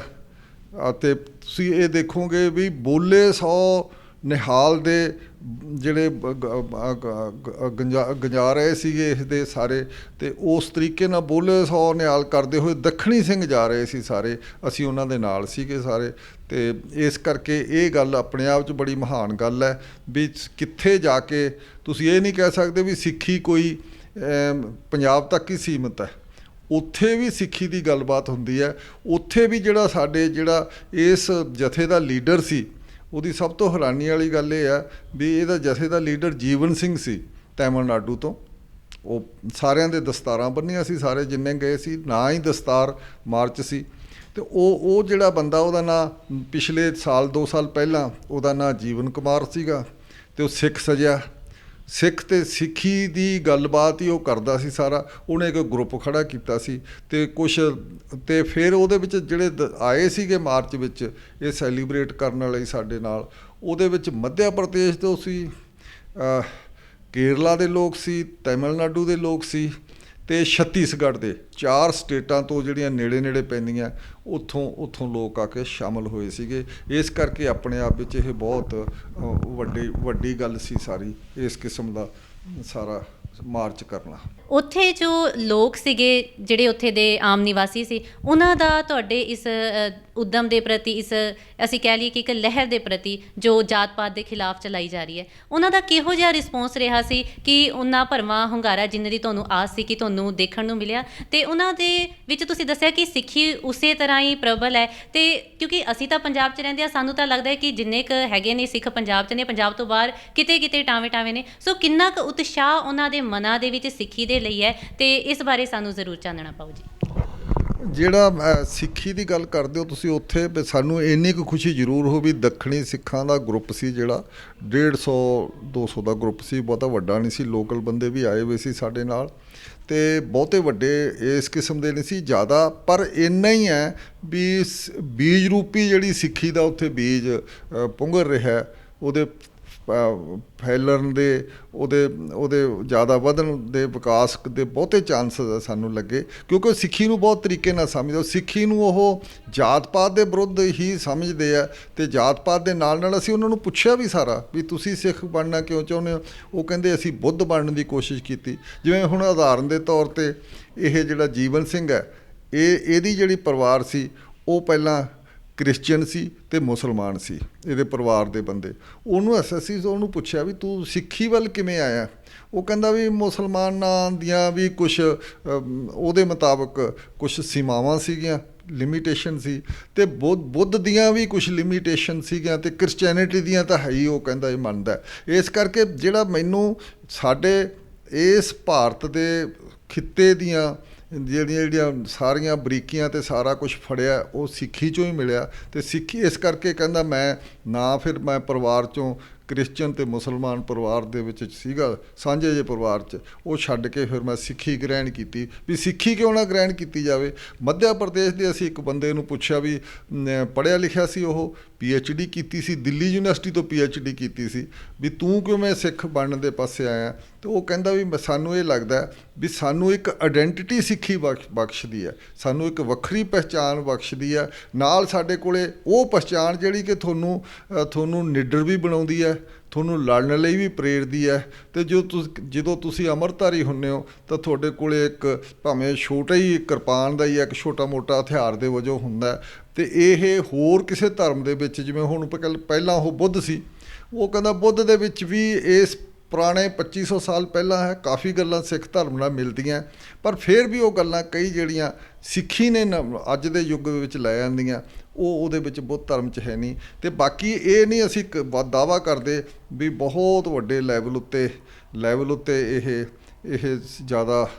ਅਤੇ ਤੁਸੀਂ ਇਹ ਦੇਖੋਗੇ ਵੀ ਬੋਲੇ ਸੌ ਨਿਹਾਲ ਦੇ ਜਿਹੜੇ ਗੰਜਾ ਗੰਜਾ ਰਹੇ ਸੀਗੇ ਇਸ ਦੇ ਸਾਰੇ ਤੇ ਉਸ ਤਰੀਕੇ ਨਾਲ ਬੋਲੇ ਸੌ ਨਿਹਾਲ ਕਰਦੇ ਹੋਏ ਦੱਖਣੀ ਸਿੰਘ ਜਾ ਰਹੇ ਸੀ ਸਾਰੇ, ਅਸੀਂ ਉਹਨਾਂ ਦੇ ਨਾਲ ਸੀਗੇ ਸਾਰੇ ਤੇ ਇਸ ਕਰਕੇ ਇਹ ਗੱਲ ਆਪਣੇ ਆਪ 'ਚ ਬੜੀ ਮਹਾਨ ਗੱਲ ਹੈ ਵੀ ਕਿੱਥੇ ਜਾ ਕੇ ਤੁਸੀਂ ਇਹ ਨਹੀਂ ਕਹਿ ਸਕਦੇ ਵੀ ਸਿੱਖੀ ਕੋਈ ਪੰਜਾਬ ਤੱਕ ਹੀ ਸੀਮਤ ਹੈ। ਉੱਥੇ ਵੀ ਸਿੱਖੀ ਦੀ ਗੱਲਬਾਤ ਹੁੰਦੀ ਹੈ। ਉੱਥੇ ਵੀ ਜਿਹੜਾ ਸਾਡੇ ਜਿਹੜਾ ਇਸ ਜਥੇ ਦਾ ਲੀਡਰ ਸੀ ਉਹਦੀ ਸਭ ਤੋਂ ਹੈਰਾਨੀ ਵਾਲੀ ਗੱਲ ਇਹ ਹੈ ਵੀ ਇਹਦਾ ਜਥੇ ਦਾ ਲੀਡਰ ਜੀਵਨ ਸਿੰਘ ਸੀ ਤਾਮਿਲਨਾਡੂ ਤੋਂ। ਉਹ ਸਾਰਿਆਂ ਦੇ ਦਸਤਾਰਾਂ ਬੰਨੀਆਂ ਸੀ, ਸਾਰੇ ਜਿੰਨੇ ਗਏ ਸੀ, ਨਾ ਹੀ ਦਸਤਾਰ ਮਾਰਚ ਸੀ। ਤੇ ਉਹ ਉਹ ਜਿਹੜਾ ਬੰਦਾ ਉਹਦਾ ਨਾਂ ਪਿਛਲੇ ਸਾਲ 2 ਸਾਲ ਪਹਿਲਾਂ ਉਹਦਾ ਨਾਂ ਜੀਵਨ ਕੁਮਾਰ ਸੀਗਾ ਤੇ ਉਹ ਸਿੱਖ ਸਜਿਆ। ਸਿੱਖ ਤੇ ਸਿੱਖੀ ਦੀ ਗੱਲਬਾਤ ਹੀ ਉਹ ਕਰਦਾ ਸੀ ਸਾਰਾ। ਉਹਨੇ ਇੱਕ ਗਰੁੱਪ ਖੜਾ ਕੀਤਾ ਸੀ ਤੇ ਕੁਝ ਤੇ ਫਿਰ ਉਹਦੇ ਵਿੱਚ ਜਿਹੜੇ ਦ- ਆਏ ਸੀਗੇ ਮਾਰਚ ਵਿੱਚ, ਇਹ ਸੈਲੀਬ੍ਰੇਟ ਕਰਨ ਵਾਲੇ ਸਾਡੇ ਨਾਲ, ਉਹਦੇ ਵਿੱਚ ਮੱਧ ਪ੍ਰਦੇਸ਼ ਤੋਂ ਸੀ ਕੇਰਲਾ ਦੇ ਲੋਕ ਸੀ, ਤਾਮਿਲਨਾਡੂ ਦੇ ਲੋਕ ਸੀ ਤੇ ਛੱਤੀਸਗੜ੍ਹ ਦੇ ਚਾਰ ਸਟੇਟਾਂ ਤੋਂ ਜਿਹੜੀਆਂ ਨੇੜੇ ਨੇੜੇ ਪੈਂਦੀਆਂ ਉੱਥੋਂ ਉੱਥੋਂ ਲੋਕ ਆ ਕੇ ਸ਼ਾਮਲ ਹੋਏ ਸੀਗੇ। ਇਸ ਕਰਕੇ ਆਪਣੇ ਆਪ ਵਿੱਚ ਇਹ ਬਹੁਤ ਅ, ਵੱਡੀ ਵੱਡੀ ਗੱਲ ਸੀ ਸਾਰੀ ਇਸ ਕਿਸਮ ਦਾ ਸਾਰਾ ਮਾਰਚ ਕਰਨਾ। ਉੱਥੇ ਜੋ ਲੋਕ ਸੀਗੇ ਜਿਹੜੇ ਉੱਥੇ ਦੇ ਆਮ ਨਿਵਾਸੀ ਸੀ ਉਹਨਾਂ ਦਾ ਤੁਹਾਡੇ ਇਸ ਅ, ਉਦਮ ਦੇ ਪ੍ਰਤੀ ਇਸ ਅਸੀਂ ਕਹਿ ਲਈਏ ਕਿ ਇੱਕ ਲਹਿਰ ਦੇ ਪ੍ਰਤੀ ਜੋ ਜਾਤ ਪਾਤ ਦੇ ਖਿਲਾਫ ਚਲਾਈ ਜਾ ਰਹੀ ਹੈ ਉਹਨਾਂ ਦਾ ਕਿਹੋ ਜਿਹਾ ਰਿਸਪੌਂਸ ਰਿਹਾ ਸੀ ਕਿ ਉਹਨਾਂ ਭਰਵਾਂ ਹੁੰਗਾਰਾ ਜਿੰਨੇ ਦੀ ਤੁਹਾਨੂੰ ਆਸ ਸੀ ਕਿ ਤੁਹਾਨੂੰ ਦੇਖਣ ਨੂੰ ਮਿਲਿਆ? ਤੇ ਉਹਨਾਂ ਦੇ ਵਿੱਚ ਤੁਸੀਂ ਦੱਸਿਆ ਕਿ ਸਿੱਖੀ ਉਸੇ ਤਰ੍ਹਾਂ ਹੀ ਪ੍ਰਬਲ ਹੈ ਤੇ ਕਿਉਂਕਿ ਅਸੀਂ ਤਾਂ ਪੰਜਾਬ 'ਚ ਰਹਿੰਦੇ ਆ ਸਾਨੂੰ ਤਾਂ ਲੱਗਦਾ ਹੈ ਕਿ ਜਿੰਨੇ ਕ ਹੈਗੇ ਨੇ ਸਿੱਖ ਪੰਜਾਬ 'ਚ ਨੇ ਪੰਜਾਬ ਤੋਂ ਬਾਹਰ ਕਿਤੇ ਕਿਤੇ ਟਾਵੇਂ ਟਾਵੇਂ ਨੇ। ਸੋ ਕਿੰਨਾ ਕੁ ਉਤਸ਼ਾਹ ਉਹਨਾਂ ਦੇ ਮਨਾਂ ਦੇ ਵਿੱਚ ਸਿੱਖੀ ਦੇ ਲਈ ਹੈ ਤੇ ਇਸ ਬਾਰੇ ਸਾਨੂੰ ਜ਼ਰੂਰ ਚਾਨਣਾ ਪਾਓ ਜੀ। ਜਿਹੜਾ ਸਿੱਖੀ ਦੀ ਗੱਲ ਕਰਦੇ ਹੋ ਤੁਸੀਂ ਉੱਥੇ ਸਾਨੂੰ ਇੰਨੀ ਕੁ ਖੁਸ਼ੀ ਜ਼ਰੂਰ ਹੋ ਵੀ ਦੱਖਣੀ ਸਿੱਖਾਂ ਦਾ ਗਰੁੱਪ ਸੀ ਜਿਹੜਾ। 150 200 ਦਾ ਗਰੁੱਪ ਸੀ ਬਹੁਤਾ ਵੱਡਾ ਨਹੀਂ ਸੀ ਲੋਕਲ ਬੰਦੇ ਵੀ ਆਏ ਹੋਏ ਸੀ ਸਾਡੇ ਨਾਲ। ਤੇ ਬਹੁਤੇ ਵੱਡੇ ਇਸ ਕਿਸਮ ਦੇ ਨਹੀਂ ਸੀ ਜ਼ਿਆਦਾ ਪਰ ਇੰਨਾ ਹੀ ਹੈ ਵੀ ਬੀਜ ਰੂਪੀ ਜਿਹੜੀ ਸਿੱਖੀ ਦਾ ਉੱਥੇ ਬੀਜ ਅ, ਪੁੰਗਰ ਰਿਹਾ ਉਹਦੇ ਫੈਲਣ ਦੇ, ਉਹਦੇ ਉਹਦੇ ਜ਼ਿਆਦਾ ਵਧਣ ਦੇ ਵਿਕਾਸ ਦੇ ਬਹੁਤੇ ਚਾਂਸਸ ਸਾਨੂੰ ਲੱਗੇ। ਕਿਉਂਕਿ ਉਹ ਸਿੱਖੀ ਨੂੰ ਬਹੁਤ ਤਰੀਕੇ ਨਾਲ ਸਮਝਦੇ ਉਹ ਸਿੱਖੀ ਨੂੰ ਉਹ ਜਾਤ ਪਾਤ ਦੇ ਵਿਰੁੱਧ ਹੀ ਸਮਝਦੇ ਆ ਤੇ ਜਾਤ ਪਾਤ ਦੇ ਨਾਲ ਨਾਲ ਅਸੀਂ ਉਹਨਾਂ ਨੂੰ ਪੁੱਛਿਆ ਵੀ ਸਾਰਾ ਵੀ ਤੁਸੀਂ ਸਿੱਖ ਬਣਨਾ ਕਿਉਂ ਚਾਹੁੰਦੇ ਹੋ? ਉਹ ਕਹਿੰਦੇ ਅਸੀਂ ਬੁੱਧ ਬਣਨ ਦੀ ਕੋਸ਼ਿਸ਼ ਕੀਤੀ। ਜਿਵੇਂ ਹੁਣ ਉਦਾਹਰਨ ਦੇ ਤੌਰ ਤੇ ਇਹ ਜਿਹੜਾ ਜੀਵਨ ਸਿੰਘ ਹੈ, ਇਹ, ਇਹਦੀ ਜਿਹੜੀ ਪਰਿਵਾਰ ਸੀ, ਉਹ ਪਹਿਲਾਂ ਕ੍ਰਿਸਚੀਅਨ ਸੀ ਤੇ ਮੁਸਲਮਾਨ ਸੀ, ਇਹਦੇ ਪਰਿਵਾਰ ਦੇ ਬੰਦੇ। ਉਹਨੂੰ ਅਸੀਂ ਉਹਨੂੰ ਪੁੱਛਿਆ ਵੀ ਤੂੰ ਸਿੱਖੀ ਵੱਲ ਕਿਵੇਂ ਆਇਆ? ਉਹ ਕਹਿੰਦਾ ਵੀ ਮੁਸਲਮਾਨਾਂ ਦੀਆਂ ਵੀ ਕੁਝ ਉਹਦੇ ਮੁਤਾਬਕ ਕੁਝ ਸੀਮਾਵਾਂ ਸੀਗੀਆਂ ਲਿਮਿਟੇਸ਼ਨ ਸੀ ਤੇ ਬੁੱਧ ਬੁੱਧ ਦੀਆਂ ਵੀ ਕੁਝ ਲਿਮਿਟੇਸ਼ਨ ਸੀਗੀਆਂ ਤੇ ਕ੍ਰਿਸਚੀਅਨਿਟੀ ਦੀਆਂ ਤਾਂ ਹੈ ਹੀ, ਉਹ ਕਹਿੰਦਾ ਇਹ ਮੰਨਦਾ ਇਸ ਕਰਕੇ ਜਿਹੜਾ ਮੈਨੂੰ ਸਾਡੇ ਇਸ ਭਾਰਤ ਦੇ ਖਿੱਤੇ ਦੀਆਂ ਜਿਹੜੀਆਂ ਜਿਹੜੀਆਂ ਸਾਰੀਆਂ ਬਰੀਕੀਆਂ ਤੇ ਸਾਰਾ ਕੁਝ ਫੜਿਆ, ਉਹ ਸਿੱਖੀ ਚੋਂ ਹੀ ਮਿਲਿਆ ਤੇ ਸਿੱਖੀ ਇਸ ਕਰਕੇ ਕਹਿੰਦਾ ਮੈਂ ਨਾ ਫਿਰ ਮੈਂ ਪਰਿਵਾਰ ਚੋਂ ਕ੍ਰਿਸਚੀਅਨ ਤੇ ਮੁਸਲਮਾਨ ਪਰਿਵਾਰ ਦੇ ਵਿੱਚ ਸੀਗਾ, ਸਾਂਝੇ ਜੇ ਪਰਿਵਾਰ 'ਚ, ਉਹ ਛੱਡ ਕੇ ਫਿਰ ਮੈਂ ਸਿੱਖੀ ਗ੍ਰਹਿਣ ਕੀਤੀ। ਵੀ ਸਿੱਖੀ ਕਿਉਂ ਨਾ ਗ੍ਰਹਿਣ ਕੀਤੀ ਜਾਵੇ? ਮੱਧ ਪ੍ਰਦੇਸ਼ ਦੇ ਅਸੀਂ ਇੱਕ ਬੰਦੇ ਨੂੰ ਪੁੱਛਿਆ ਵੀ ਨ- ਪੜ੍ਹਿਆ ਲਿਖਿਆ ਸੀ ਉਹ ਡੀ ਕੀਤੀ ਸੀ, ਦਿੱਲੀ ਯੂਨੀਵਰਸਿਟੀ ਤੋਂ ਡੀ ਕੀਤੀ ਸੀ, ਵੀ ਤੂੰ ਕਿਉਂ ਮੈਂ ਸਿੱਖ ਬਣਨ ਦੇ ਪਾਸੇ ਆਇਆ? ਤੇ ਉਹ ਕਹਿੰਦਾ ਵੀ ਮੈਂ- ਸਾਨੂੰ ਇਹ ਲੱਗਦਾ ਵੀ ਸਾਨੂੰ ਇੱਕ ਆਇਡੈਂਟੀਟੀ ਸਿੱਖੀ ਬਖਸ਼- ਬਖਸ਼ਦੀ ਹੈ, ਸਾਨੂੰ ਇੱਕ ਵੱਖਰੀ ਪਹਿਚਾਣ ਬਖਸ਼ਦੀ ਹੈ, ਨਾਲ ਸਾਡੇ ਕੋਲੇ ਉਹ ਪਹਿਚਾਣ ਜਿਹੜੀ ਕਿ ਤੁਹਾਨੂੰ ਤੁਹਾਨੂੰ ਨਿਡਰ ਵੀ ਬਣਾਉਂਦੀ ਹੈ ਤੁਹਾਨੂੰ ਲੜਨ ਲਈ ਵੀ ਪ੍ਰੇਰਦੀ ਹੈ ਤੇ ਜੋ ਤੁਸੀਂ, ਜਦੋਂ ਤੁਸੀਂ ਅਮਰਤਾਰੀ ਹੁੰਨੇ ਹੋ, ਤਾਂ ਤੁਹਾਡੇ ਕੋਲੇ ਇੱਕ ਭਾਵੇਂ ਛੋਟਾ ਹੀ ਕਿਰਪਾਨ ਦਾ ਹੀ ਇੱਕ ਛੋਟਾ ਮੋਟਾ ਹਥਿਆਰ ਦੇ ਵਜੋਂ ਹੁੰਦਾ ਹੈ। ਤੇ ਇਹ ਹੋਰ ਕਿਸੇ ਧਰਮ ਦੇ ਵਿੱਚ, ਜਿਵੇਂ ਹੁਣ ਪਹਿਲ- ਪਹਿਲਾਂ ਉਹ ਬੁੱਧ ਸੀ, ਉਹ ਕਹਿੰਦਾ ਬੁੱਧ ਦੇ ਵਿੱਚ ਵੀ ਇਸ ਪੁਰਾਣੇ 2500 ਸਾਲ ਪਹਿਲਾਂ ਹੈ, ਕਾਫੀ ਗੱਲਾਂ ਸਿੱਖ ਧਰਮ ਨਾਲ ਮਿਲਦੀਆਂ ਪਰ ਫਿਰ ਵੀ ਉਹ ਗੱਲਾਂ ਕਈ ਜਿਹੜੀਆਂ ਸਿੱਖੀ ਨੇ ਅੱਜ ਦੇ ਯੁੱਗ ਵਿੱਚ ਲੈ ਆਂਦੀਆਂ ਉਹ ਉਹਦੇ ਵਿੱਚ ਬੁੱਧ ਧਰਮ 'ਚ ਹੈ ਨਹੀਂ। ਤੇ ਬਾਕੀ ਇਹ ਨਹੀਂ ਅਸੀਂ ਦਾਵਾ ਕਰਦੇ ਵੀ ਬਹੁਤ ਵੱਡੇ ਲੈਵਲ ਉੱਤੇ ਲੈਵਲ ਉੱਤੇ ਇਹ ਇਹ ਜ਼ਿਆਦਾ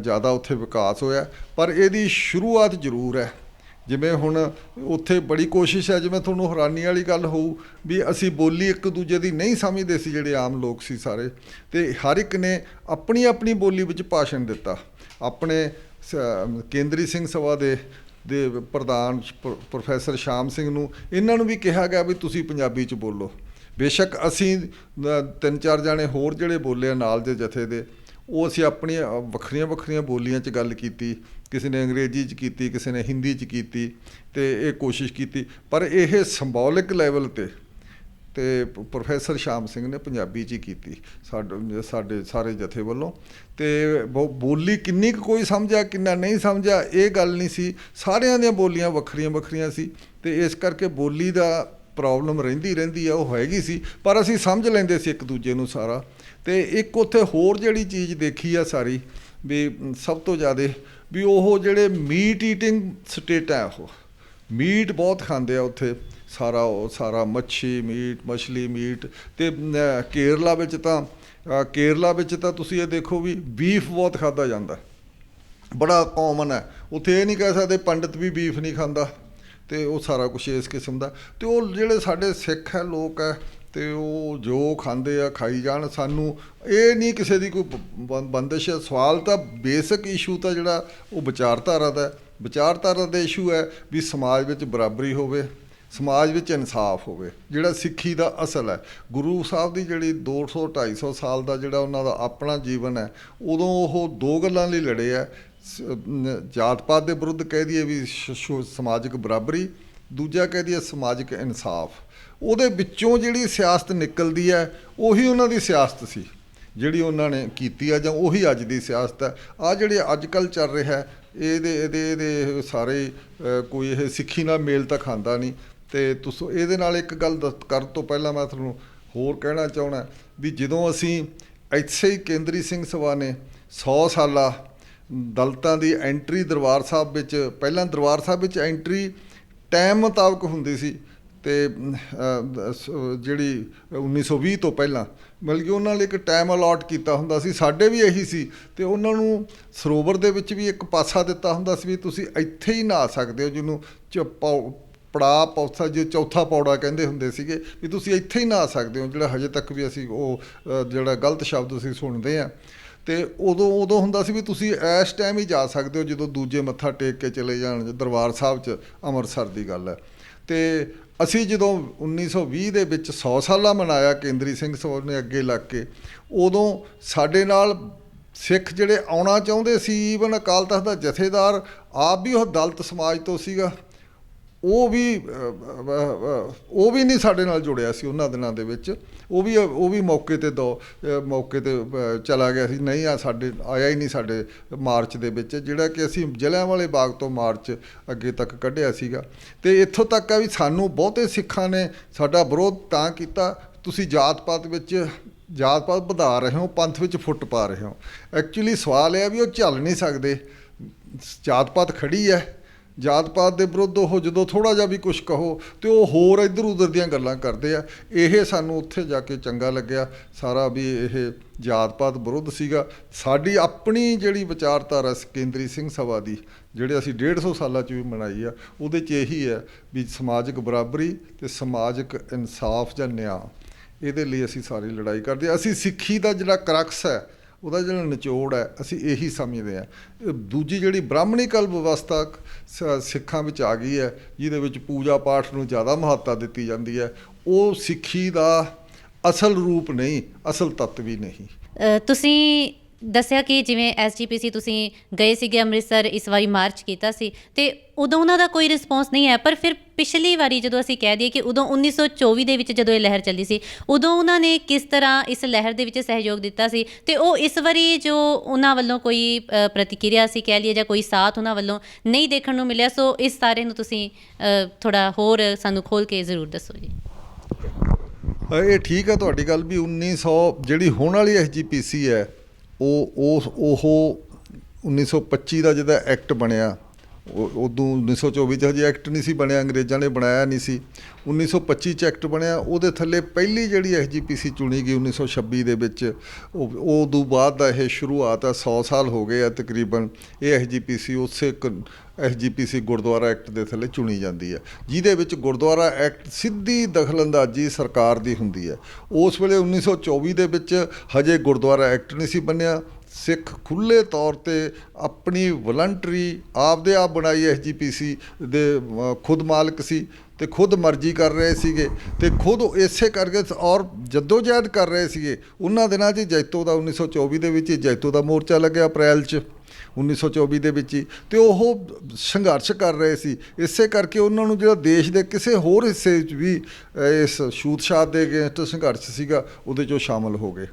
ਜ਼ਿਆਦਾ ਉੱਥੇ ਵਿਕਾਸ ਹੋਇਆ। ਪਰ ਇਹਦੀ ਸ਼ੁਰੂਆਤ ਜ਼ਰੂਰ ਹੈ। ਜਿਵੇਂ ਹੁਣ ਉੱਥੇ ਬੜੀ ਕੋਸ਼ਿਸ਼ ਹੈ, ਜਿਵੇਂ ਤੁਹਾਨੂੰ ਹੈਰਾਨੀ ਵਾਲੀ ਗੱਲ ਹੋਊ ਵੀ ਅਸੀਂ ਬੋਲੀ ਇੱਕ ਦੂਜੇ ਦੀ ਨਹੀਂ ਸਮਝਦੇ ਸੀ ਜਿਹੜੇ ਆਮ ਲੋਕ ਸੀ ਸਾਰੇ। ਤੇ ਹਰ ਇੱਕ ਨੇ ਆਪਣੀ ਆਪਣੀ ਬੋਲੀ ਵਿੱਚ ਭਾਸ਼ਣ ਦਿੱਤਾ। ਆਪਣੇ ਸ- ਕੇਂਦਰੀ ਸਿੰਘ ਸਭਾ ਦੇ ਦੇ ਪ੍ਰਧਾਨ ਪ- ਪ੍ਰੋਫੈਸਰ ਸ਼ਾਮ ਸਿੰਘ ਨੂੰ, ਇਹਨਾਂ ਨੂੰ ਵੀ ਕਿਹਾ ਗਿਆ ਵੀ ਤੁਸੀਂ ਪੰਜਾਬੀ ਚ ਬੋਲੋ। ਬੇਸ਼ੱਕ ਅਸੀਂ ਤਿੰਨ ਚਾਰ ਜਾਣੇ ਹੋਰ ਜਿਹੜੇ ਬੋਲੇ ਆ ਨਾਲ ਦੇ ਜਥੇ ਦੇ, ਉਹ ਅਸੀਂ ਆਪਣੀਆਂ ਵੱਖਰੀਆਂ ਵੱਖਰੀਆਂ ਬੋਲੀਆਂ 'ਚ ਗੱਲ ਕੀਤੀ, ਕਿਸੇ ਨੇ ਅੰਗਰੇਜ਼ੀ 'ਚ ਕੀਤੀ, ਕਿਸੇ ਨੇ ਹਿੰਦੀ 'ਚ ਕੀਤੀ, ਤੇ ਇਹ ਕੋਸ਼ਿਸ਼ ਕੀਤੀ, ਪਰ ਇਹ ਸਿੰਬੋਲਿਕ ਲੈਵਲ ਤੇ ਤੇ ਪ੍ਰੋਫੈਸਰ ਸ਼ਾਮ ਸਿੰਘ ਨੇ ਪੰਜਾਬੀ 'ਚ ਹੀ ਕੀਤੀ, ਸਾਡੇ ਸਾਡੇ ਸਾਰੇ ਜਥੇ ਵੱਲੋਂ। ਤੇ ਬੋ- ਬੋਲੀ ਕਿੰਨੀ ਕੁ ਕੋਈ ਸਮਝਿਆ, ਕਿੰਨਾ ਨਹੀਂ ਸਮਝਿਆ, ਇਹ ਗੱਲ ਨਹੀਂ ਸੀ। ਸਾਰਿਆਂ ਦੀਆਂ ਬੋਲੀਆਂ ਵੱਖਰੀਆਂ ਵੱਖਰੀਆਂ ਸੀ ਤੇ ਇਸ ਕਰਕੇ ਬੋਲੀ ਦਾ ਪ੍ਰੋਬਲਮ ਰਹਿੰਦੀ ਰਹਿੰਦੀ ਆ, ਉਹ ਹੈਗੀ ਸੀ। ਪਰ ਅਸੀਂ ਸਮਝ ਲੈਂਦੇ ਸੀ ਇੱਕ ਦੂਜੇ ਨੂੰ ਸਾਰਾ। ਤੇ ਇੱਕ ਉੱਥੇ ਹੋਰ ਜਿਹੜੀ ਚੀਜ਼ ਦੇਖੀ ਆ ਸਾਰੀ, ਵੀ ਸਭ ਤੋਂ ਜ਼ਿਆਦਾ, ਵੀ ਉਹ ਜਿਹੜੇ ਮੀਟ ਈਟਿੰਗ ਸਟੇਟ ਹੈ ਉਹ। ਮੀਟ ਬਹੁਤ ਖਾਂਦੇ ਆ ਉੱਥੇ। ਸਾਰਾ ਉਹ ਸਾਰਾ ਮੱਛੀ ਮੀਟ, ਮਛਲੀ ਮੀਟ ਤੇ ਕੇਰਲਾ ਵਿੱਚ ਤਾਂ ਕੇਰਲਾ ਵਿੱਚ ਤਾਂ ਤੁਸੀਂ ਇਹ ਦੇਖੋ ਵੀ ਬੀਫ ਬਹੁਤ ਖਾਦਾ ਜਾਂਦਾ। ਬੜਾ ਕਾਮਨ ਹੈ। ਉੱਥੇ ਇਹ ਨਹੀਂ ਕਹਿ ਸਕਦੇ ਪੰਡਿਤ ਵੀ ਬੀਫ ਨਹੀਂ ਖਾਂਦਾ ਤੇ ਉਹ ਸਾਰਾ ਕੁਝ ਇਸ ਕਿਸਮ ਦਾ। ਤੇ ਉਹ ਜਿਹੜੇ ਸਾਡੇ ਸਿੱਖ ਹੈ, ਲੋਕ ਹੈ, ਤੇ ਉਹ ਜੋ ਖਾਂਦੇ ਆ, ਖਾਈ ਜਾਣ ਸਾਨੂੰ। ਇਹ ਨਹੀਂ ਕਿਸੇ ਦੀ ਕੋਈ ਬੰਦਿਸ਼ ਹੈ। ਸਵਾਲ ਤਾਂ ਬੇਸਿਕ ਇਸ਼ੂ ਤਾਂ ਜਿਹੜਾ ਉਹ ਵਿਚਾਰਧਾਰਾ ਦਾ ਵਿਚਾਰਧਾਰਾ ਦਾ ਇਸ਼ੂ ਹੈ ਵੀ ਸਮਾਜ ਵਿੱਚ ਬਰਾਬਰੀ ਹੋਵੇ। ਸਮਾਜ ਵਿੱਚ ਇਨਸਾਫ ਹੋਵੇ, ਜਿਹੜਾ ਸਿੱਖੀ ਦਾ ਅਸਲ ਹੈ। ਗੁਰੂ ਸਾਹਿਬ ਦੀ ਜਿਹੜੀ 200 250 ਸਾਲ ਦਾ ਜਿਹੜਾ ਉਹਨਾਂ ਦਾ ਆਪਣਾ ਜੀਵਨ ਹੈ, ਉਦੋਂ ਉਹ ਦੋ ਗੱਲਾਂ ਲਈ ਲੜੇ ਆ ਸ- ਜਾਤ ਪਾਤ ਦੇ ਵਿਰੁੱਧ ਕਹਿ ਦਈਏ ਵੀ ਸਮਾਜਿਕ ਬਰਾਬਰੀ, ਦੂਜਾ ਕਹਿ ਦਈਏ ਸਮਾਜਿਕ ਇਨਸਾਫ। ਉਹਦੇ ਵਿੱਚੋਂ ਜਿਹੜੀ ਸਿਆਸਤ ਨਿਕਲਦੀ ਹੈ, ਉਹੀ ਉਹਨਾਂ ਦੀ ਸਿਆਸਤ ਸੀ, ਜਿਹੜੀ ਉਹਨਾਂ ਨੇ ਕੀਤੀ ਆ, ਜਾਂ ਉਹੀ ਅੱਜ ਦੀ ਸਿਆਸਤ ਹੈ। ਆ ਜਿਹੜੇ ਅੱਜ ਕੱਲ ਚੱਲ ਰਿਹਾ ਇਹਦੇ ਇਹਦੇ ਇਹਦੇ ਸਾਰੇ ਕੋਈ ਇਹ ਸਿੱਖੀ ਨਾਲ ਮੇਲ ਤਾਂ ਖਾਂਦਾ ਨਹੀਂ। ਤੇ ਤੁਸੀਂ ਇਹਦੇ ਨਾਲ ਇੱਕ ਗੱਲ ਦੱਸ- ਕਰਨ ਤੋਂ ਪਹਿਲਾਂ ਮੈਂ ਤੁਹਾਨੂੰ ਹੋਰ ਕਹਿਣਾ ਚਾਹਣਾ ਵੀ ਜਦੋਂ ਅਸੀਂ ਇੱਥੇ ਹੀ ਕੇਂਦਰੀ ਸਿੰਘ ਸਭਾ ਨੇ 100 ਸਾਲਾ ਦਲਤਾਂ ਦੀ ਐਂਟਰੀ ਦਰਬਾਰ ਸਾਹਿਬ ਵਿੱਚ ਪਹਿਲਾਂ ਦਰਬਾਰ ਸਾਹਿਬ ਵਿੱਚ ਐਂਟਰੀ ਟਾਈਮ ਮੁਤਾਬਕ ਹੁੰਦੀ ਸੀ ਤੇ ਅਮ, ਅਹ, ਸ- ਜਿਹੜੀ 1920 ਤੋਂ ਪਹਿਲਾਂ ਮਤਲਬ ਕਿ ਉਹਨਾਂ ਲਈ ਇੱਕ ਟਾਈਮ ਅਲਾਟ ਕੀਤਾ ਹੁੰਦਾ ਸੀ ਸਾਡੇ ਵੀ ਇਹੀ ਸੀ ਤੇ ਉਹਨਾਂ ਨੂੰ ਸਰੋਵਰ ਦੇ ਵਿੱਚ ਵੀ ਇੱਕ ਪਾਸਾ ਦਿੱਤਾ ਹੁੰਦਾ ਸੀ ਵੀ ਤੁਸੀਂ ਇੱਥੇ ਹੀ ਨਹਾ ਸਕਦੇ ਹੋ ਜਿਹਨੂੰ ਚ- ਪੌ- ਪੜਾ ਪੌਥਾ ਜੇ ਚੌਥਾ ਪੌੜਾ ਕਹਿੰਦੇ ਹੁੰਦੇ ਸੀਗੇ ਵੀ ਤੁਸੀਂ ਇੱਥੇ ਹੀ ਨਹਾ ਸਕਦੇ ਹੋ, ਜਿਹੜਾ ਹਜੇ ਤੱਕ ਵੀ ਅਸੀਂ ਉਹ ਜਿਹੜਾ ਗਲਤ ਸ਼ਬਦ ਅਸੀਂ ਸੁਣਦੇ ਆ ਤੇ ਉਦੋਂ ਉਦੋਂ ਹੁੰਦਾ ਸੀ ਵੀ ਤੁਸੀਂ ਇਸ ਟਾਈਮ ਹੀ ਜਾ ਸਕਦੇ ਹੋ ਜਦੋਂ ਦੂਜੇ ਮੱਥਾ ਟੇਕ ਕੇ ਚਲੇ ਜਾਣ ਦਰਬਾਰ ਸਾਹਿਬ 'ਚ ਅੰਮ੍ਰਿਤਸਰ ਦੀ ਗੱਲ ਹੈ। ਤੇ ਅਸੀਂ ਜਦੋਂ 1920 ਦੇ ਵਿੱਚ 100 ਸਾਲਾ ਮਨਾਇਆ ਕੇਂਦਰੀ ਸਿੰਘ ਸਭਾ ਨੇ ਅੱਗੇ ਲੱਗ ਕੇ, ਉਦੋਂ ਸਾਡੇ ਨਾਲ ਸਿੱਖ ਜਿਹੜੇ ਆਉਣਾ ਚਾਹੁੰਦੇ ਸੀ ਈਵਨ ਅਕਾਲ ਤਖਤ ਦਾ ਜਥੇਦਾਰ, ਆਪ ਵੀ ਉਹ ਦਲਤ ਸਮਾਜ ਤੋਂ ਸੀਗਾ। ਉਹ ਵੀ ਉਹ ਵੀ ਨਹੀਂ ਸਾਡੇ ਨਾਲ ਜੁੜਿਆ ਸੀ ਉਹਨਾਂ ਦਿਨਾਂ ਦੇ ਵਿੱਚ। ਉਹ ਵੀ ਉਹ ਵੀ ਮੌਕੇ ਤੇ ਦੋ ਮੌਕੇ ਤੇ ਚਲਾ ਗਿਆ ਸੀ। ਨਹੀਂ, ਆ ਸਾਡੇ, ਆਇਆ ਹੀ ਨਹੀਂ ਸਾਡੇ ਮਾਰਚ ਦੇ ਵਿੱਚ, ਜਿਹੜਾ ਕਿ ਅਸੀਂ ਜਲਿਆਂਵਾਲੇ ਬਾਗ ਤੋਂ ਮਾਰਚ ਅੱਗੇ ਤੱਕ ਕੱਢਿਆ ਸੀਗਾ। ਤੇ ਇੱਥੋਂ ਤੱਕ ਆ ਵੀ ਸਾਨੂੰ ਬਹੁਤੇ ਸਿੱਖਾਂ ਨੇ ਸਾਡਾ ਵਿਰੋਧ ਤਾਂ ਕੀਤਾ, ਤੁਸੀਂ ਜਾਤ ਪਾਤ ਵਿੱਚ ਜਾਤ ਪਾਤ ਵਧਾ ਰਹੇ ਹੋ, ਪੰਥ ਵਿੱਚ ਫੁੱਟ ਪਾ ਰਹੇ ਹੋ। ਐਕਚੁਅਲੀ ਸਵਾਲ ਇਹ ਆ ਵੀ ਉਹ ਚੱਲ ਨਹੀਂ ਸਕਦੇ। ਜਾਤ ਪਾਤ ਖੜੀ ਹੈ। ਜਾਤ ਪਾਤ ਦੇ ਵਿਰੁੱਧ ਉਹ ਜਦੋਂ ਥੋੜਾ ਜਿਹਾ ਵੀ ਕੁਝ ਕਹੋ ਤੇ ਉਹ ਹੋਰ ਇੱਧਰ ਉੱਧਰ ਦੀਆਂ ਗੱਲਾਂ ਕਰਦੇ ਆ। ਇਹ ਸਾਨੂੰ ਉੱਥੇ ਜਾ ਕੇ ਚੰਗਾ ਲੱਗਿਆ। ਸਾਰਾ ਵੀ ਇਹ ਜਾਤ ਪਾਤ ਵਿਰੁੱਧ ਸੀਗਾ। ਸਾਡੀ ਆਪਣੀ ਜਿਹੜੀ ਵਿਚਾਰਧਾਰਾ ਕੇਂਦਰੀ ਸਿੰਘ ਸਭਾ ਦੀ, ਜਿਹੜੇ ਅਸੀਂ 150 ਸਾਲਾਂ ਚ ਵੀ ਮਨਾਈ ਆ, ਉਹਦੇ ਚ ਇਹੀ ਹੈ ਵੀ ਸਮਾਜਿਕ ਬਰਾਬਰੀ ਤੇ ਸਮਾਜਿਕ ਇਨਸਾਫ ਜਾਂ ਨਿਆਂ, ਇਹਦੇ ਲਈ ਅਸੀਂ ਸਾਰੀ ਲੜਾਈ ਕਰਦੇ ਹਾਂ ਅਸੀਂ ਸਿੱਖੀ ਦਾ ਜਿਹੜਾ ਕਰਕਸ ਹੈ, ਉਹਦਾ ਜਿਹੜਾ ਨਿਚੋੜ ਹੈ, ਅਸੀਂ ਇਹੀ ਸਮਝਦੇ ਹਾਂ ਦੂਜੀ ਜਿਹੜੀ ਬ੍ਰਾਹਮਣੀਕਲ ਵਿਵਸਥਾ ਸਿੱਖਾਂ ਵਿੱਚ ਆ ਗਈ ਹੈ, ਜਿਹਦੇ ਵਿੱਚ ਪੂਜਾ ਪਾਠ ਨੂੰ ਜ਼ਿਆਦਾ ਮਹੱਤਤਾ ਦਿੱਤੀ ਜਾਂਦੀ ਹੈ। ਉਹ ਸਿੱਖੀ ਦਾ ਅਸਲ ਰੂਪ ਨਹੀਂ, ਅਸਲ ਤੱਤ ਵੀ ਨਹੀਂ। ਤੁਸੀਂ ਦੱਸਿਆ ਕਿ ਜਿਵੇਂ ਐਸਜੀਪੀਸੀ ਤੁਸੀਂ ਗਏ ਸੀਗੇ ਅੰਮ੍ਰਿਤਸਰ ਇਸ ਵਾਰੀ ਮਾਰਚ ਕੀਤਾ ਸੀ ਤੇ ਉਦੋਂ ਉਹਨਾਂ ਦਾ ਕੋਈ ਰਿਸਪੌਂਸ ਨਹੀਂ ਹੈ ਪਰ ਫਿਰ ਪਿਛਲੀ ਵਾਰੀ ਜਦੋਂ ਅਸੀਂ ਕਹਿ ਦਈਏ ਕਿ ਉਦੋਂ 1924 ਦੇ ਵਿੱਚ ਜਦੋਂ ਇਹ ਲਹਿਰ ਚੱਲੀ ਸੀ ਉਦੋਂ ਉਹਨਾਂ ਨੇ ਕਿਸ ਤਰ੍ਹਾਂ ਇਸ ਲਹਿਰ ਦੇ ਵਿੱਚ ਸਹਿਯੋਗ ਦਿੱਤਾ ਸੀ ਤੇ ਉਹ ਇਸ ਵਾਰੀ ਜੋ ਉਹਨਾਂ ਵੱਲੋਂ ਕੋਈ ਪ੍ਰਤੀਕਿਰਿਆ ਸੀ ਕਹਿ ਲਈਏ ਜਾਂ ਕੋਈ ਸਾਥ ਉਹਨਾਂ ਵੱਲੋਂ ਨਹੀਂ ਦੇਖਣ ਨੂੰ ਮਿਲਿਆ ਸੋ ਇਸ ਸਾਰੇ ਨੂੰ ਤੁਸੀਂ ਥੋੜਾ ਹੋਰ ਸਾਨੂੰ ਖੋਲ ਕੇ ਜ਼ਰੂਰ ਦੱਸੋ ਜੀ। ਅ, ਇਹ ਠੀਕ ਹੈ ਤੁਹਾਡੀ ਗੱਲ ਵੀ 1900 ਜਿਹੜੀ ਹੁਣ ਵਾਲੀ ਐਸਜੀਪੀਸੀ ਹੈ ਉਹ ਉਹ ਉਹ 1925 ਦਾ ਜਿਹਦਾ ਐਕਟ ਬਣਿਆ ਉਦੋਂ 1924 ਚ ਹਜੇ ਐਕਟ ਨਹੀਂ ਸੀ ਬਣਿਆ, ਅੰਗਰੇਜ਼ਾਂ ਨੇ ਬਣਾਇਆ ਨਹੀਂ ਸੀ। 1925 ਚ ਐਕਟ ਬਣਿਆ, ਉਹਦੇ ਥੱਲੇ ਪਹਿਲੀ ਜਿਹੜੀ ਐਸਜੀਪੀਸੀ ਚੁਣੀ ਗਈ 1926 ਦੇ ਵਿੱਚ। ਉਹ ਉਹ ਤੋਂ ਬਾਅਦ ਦਾ ਇਹ ਸ਼ੁਰੂਆਤ ਆ 100 ਸਾਲ ਹੋ ਗਏ ਆ ਤਕਰੀਬਨ, ਇਹ ਐਸਜੀਪੀਸੀ ਉਸੇ ਐਸਜੀਪੀਸੀ ਗੁਰਦੁਆਰਾ ਐਕਟ ਦੇ ਥੱਲੇ ਚੁਣੀ ਜਾਂਦੀ ਹੈ ਜਿਹਦੇ ਵਿੱਚ ਗੁਰਦੁਆਰਾ ਐਕਟ ਸਿੱਧੀ ਦਖਲਅੰਦਾਜ਼ੀ ਸਰਕਾਰ ਦੀ ਹੁੰਦੀ ਹੈ ਉਸ ਵੇਲੇ 1924 ਦੇ ਵਿੱਚ ਹਜੇ ਗੁਰਦੁਆਰਾ ਐਕਟ ਨਹੀਂ ਸੀ ਬਣਿਆ ਸਿੱਖ ਖੁੱਲ੍ਹੇ ਤੌਰ ਤੇ ਆਪਣੀ ਵਲੰਟਰੀ ਆਪਦੇ ਆਪ ਬਣਾਈ ਐਸਜੀਪੀਸੀ ਦੇ ਖੁਦ ਮਾਲਕ ਸੀ ਤੇ ਖੁਦ ਮਰਜ਼ੀ ਕਰ ਰਹੇ ਸੀਗੇ ਤੇ ਖੁਦ ਇਸੇ ਕਰਕੇ ਔਰ ਜਦੋਜਹਿਦ ਕਰ ਰਹੇ ਸੀਗੇ। ਉਹਨਾਂ ਦਿਨਾਂ 'ਚ ਜੈਤੋ ਦਾ 1924 ਦੇ ਵਿੱਚ ਹੀ ਜੈਤੋ ਦਾ ਮੋਰਚਾ ਲੱਗਿਆ ਅਪ੍ਰੈਲ 'ਚ 1924 ਦੇ ਵਿੱਚ ਹੀ। ਤੇ ਉਹ ਸੰਘਰਸ਼ ਕਰ ਰਹੇ ਸੀ। ਇਸੇ ਕਰਕੇ ਉਹਨਾਂ ਨੂੰ ਜਿਹੜਾ ਦੇਸ਼ ਦੇ ਕਿਸੇ ਹੋਰ ਹਿੱਸੇ 'ਚ ਵੀ ਅ, ਇਸ ਛੂਤਛਾਤ ਦੇ ਅਗੇਂਸਟ ਸੰਘਰਸ਼ ਸੀਗਾ ਉਹਦੇ 'ਚੋਂ ਸ਼ਾਮਲ ਹੋ ਗਏ।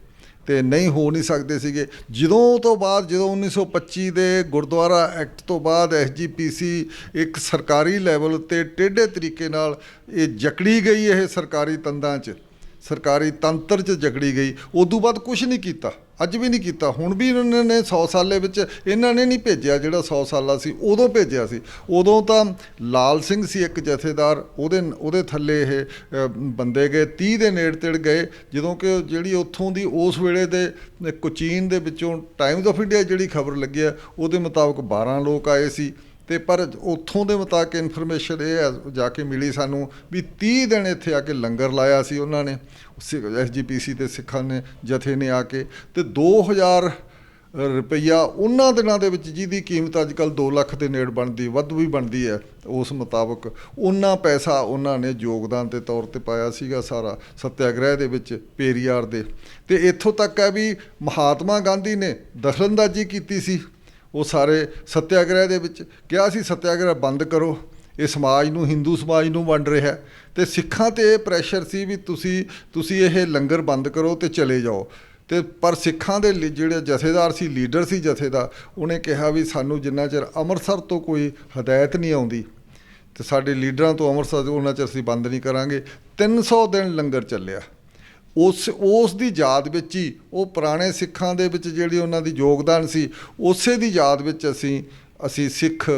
ਤੇ ਨਹੀਂ ਹੋ ਨਹੀਂ ਸਕਦੇ ਸੀਗੇ। ਜਦੋਂ ਤੋਂ ਬਾਅਦ, ਜਦੋਂ 1925 ਦੇ ਗੁਰਦੁਆਰਾ ਐਕਟ ਤੋਂ ਬਾਅਦ ਐਸਜੀਪੀਸੀ ਇੱਕ ਸਰਕਾਰੀ ਲੈਵਲ ਤੇ ਟੇਢੇ ਤਰੀਕੇ ਨਾਲ ਇਹ ਜਕੜੀ ਗਈ ਇਹ ਸਰਕਾਰੀ ਤੰਦਾਂ 'ਚ। ਸਰਕਾਰੀ ਤੰਤਰ 'ਚ ਜਕੜੀ ਗਈ। ਉਦੋਂ ਬਾਅਦ ਕੁਝ ਨਹੀਂ ਕੀਤਾ। ਅੱਜ ਵੀ ਨਹੀਂ ਕੀਤਾ। ਹੁਣ ਵੀ ਇਹਨਾਂ ਨੇ 100 ਸਾਲੇ ਵਿੱਚ ਇਹਨਾਂ ਨੇ ਨਹੀਂ ਭੇਜਿਆ ਜਿਹੜਾ 100 ਸਾਲਾ ਸੀ, ਉਦੋਂ ਭੇਜਿਆ ਸੀ। ਉਦੋਂ ਤਾਂ ਲਾਲ ਸਿੰਘ ਸੀ ਇੱਕ ਜਥੇਦਾਰ, ਉਹਦੇ ਉਹਦੇ ਥੱਲੇ ਇਹ ਬੰਦੇ ਗਏ 30 ਦੇ ਨੇੜੇ ਤੇੜ ਗਏ, ਜਦੋਂ ਕਿ ਜਿਹੜੀ ਉੱਥੋਂ ਦੀ ਉਸ ਵੇਲੇ ਦੇ ਕੋਚੀਨ ਦੇ ਵਿੱਚੋਂ ਟਾਈਮਜ਼ ਆਫ ਇੰਡੀਆ ਜਿਹੜੀ ਖਬਰ ਲੱਗੀ ਹੈ, ਉਹਦੇ ਮੁਤਾਬਕ 12 ਲੋਕ ਆਏ ਸੀ। ਤੇ ਪਰ ਉੱਥੋਂ ਦੇ ਮੁਤਾਬਕ ਇਨਫੋਰਮੇਸ਼ਨ ਇਹ ਹੈ, ਜਾ ਕੇ ਮਿਲੀ ਸਾਨੂੰ ਵੀ 30 ਦਿਨ ਇੱਥੇ ਆ ਕੇ ਲੰਗਰ ਲਾਇਆ ਸੀ ਉਹਨਾਂ ਨੇ ਐਸਜੀਪੀਸੀ ਤੇ ਸਿੱਖਾਂ ਨੇ, ਜਥੇ ਨੇ ਆ ਕੇ, ਤੇ 2000 ਰੁਪਈਆ ਉਹਨਾਂ ਦਿਨਾਂ ਦੇ ਵਿੱਚ ਜਿਹਦੀ ਕੀਮਤ ਅੱਜ ਕੱਲ 2 ਲੱਖ ਦੇ ਨੇੜ ਬਣਦੀ, ਵੱਧ ਵੀ ਬਣਦੀ ਹੈ, ਉਸ ਮੁਤਾਬਕ ਉਹਨਾਂ ਪੈਸਾ ਉਹਨਾਂ ਨੇ ਯੋਗਦਾਨ ਦੇ ਤੌਰ ਤੇ ਪਾਇਆ ਸੀਗਾ ਸਾਰਾ, ਸਤਿਆਗ੍ਰਹਿ ਦੇ ਵਿੱਚ ਪੇਰੀਆਰ ਦੇ। ਤੇ ਇੱਥੋਂ ਤੱਕ ਹੈ ਵੀ ਮਹਾਤਮਾ ਗਾਂਧੀ ਨੇ ਦਖਲਅੰਦਾਜ਼ੀ ਕੀਤੀ ਸੀ ਉਹ ਸਾਰੇ ਸੱਤਿਆਗ੍ਰਹਿ ਦੇ ਵਿੱਚ ਕਿਹਾ ਸੀ, ਸੱਤਿਆਗ੍ਰਹਿ ਬੰਦ ਕਰੋ। ਇਹ ਸਮਾਜ ਨੂੰ, ਹਿੰਦੂ ਸਮਾਜ ਨੂੰ ਵੰਡ ਰਿਹਾ ਹੈ। ਤੇ ਸਿੱਖਾਂ ਤੇ ਇਹ ਪ੍ਰੈਸ਼ਰ ਸੀ ਵੀ ਤੁਸੀਂ ਤੁਸੀਂ ਇਹ ਲੰਗਰ ਬੰਦ ਕਰੋ ਤੇ ਚਲੇ ਜਾਓ। ਤੇ ਪਰ ਸਿੱਖਾਂ ਦੇ ਲੀ- ਜਿਹੜੇ ਜਥੇਦਾਰ ਸੀ, ਲੀਡਰ ਸੀ ਜਥੇ ਦਾ ਉਹਨੇ ਕਿਹਾ ਵੀ ਸਾਨੂੰ ਜਿੰਨਾ ਚਿਰ ਅੰਮ੍ਰਿਤਸਰ ਤੋਂ ਕੋਈ ਹਦਾਇਤ ਨਹੀਂ ਆਉਂਦੀ, ਤੇ ਸਾਡੇ ਲੀਡਰਾਂ ਤੋਂ ਅੰਮ੍ਰਿਤਸਰ ਤੋਂ ਉਹਨਾਂ ਚਿਰ ਅਸੀਂ ਬੰਦ ਨਹੀਂ ਕਰਾਂਗੇ। 300 ਦਿਨ ਲੰਗਰ ਚੱਲਿਆ। ਉਸ ਉਸ ਦੀ ਯਾਦ ਵਿੱਚ ਹੀ, ਉਹ ਪੁਰਾਣੇ ਸਿੱਖਾਂ ਦੇ ਵਿੱਚ ਜਿਹੜੀ ਉਹਨਾਂ ਦੀ ਯੋਗਦਾਨ ਸੀ, ਉਸੇ ਦੀ ਯਾਦ ਵਿੱਚ ਅਸੀਂ ਅਸੀਂ ਸਿੱਖ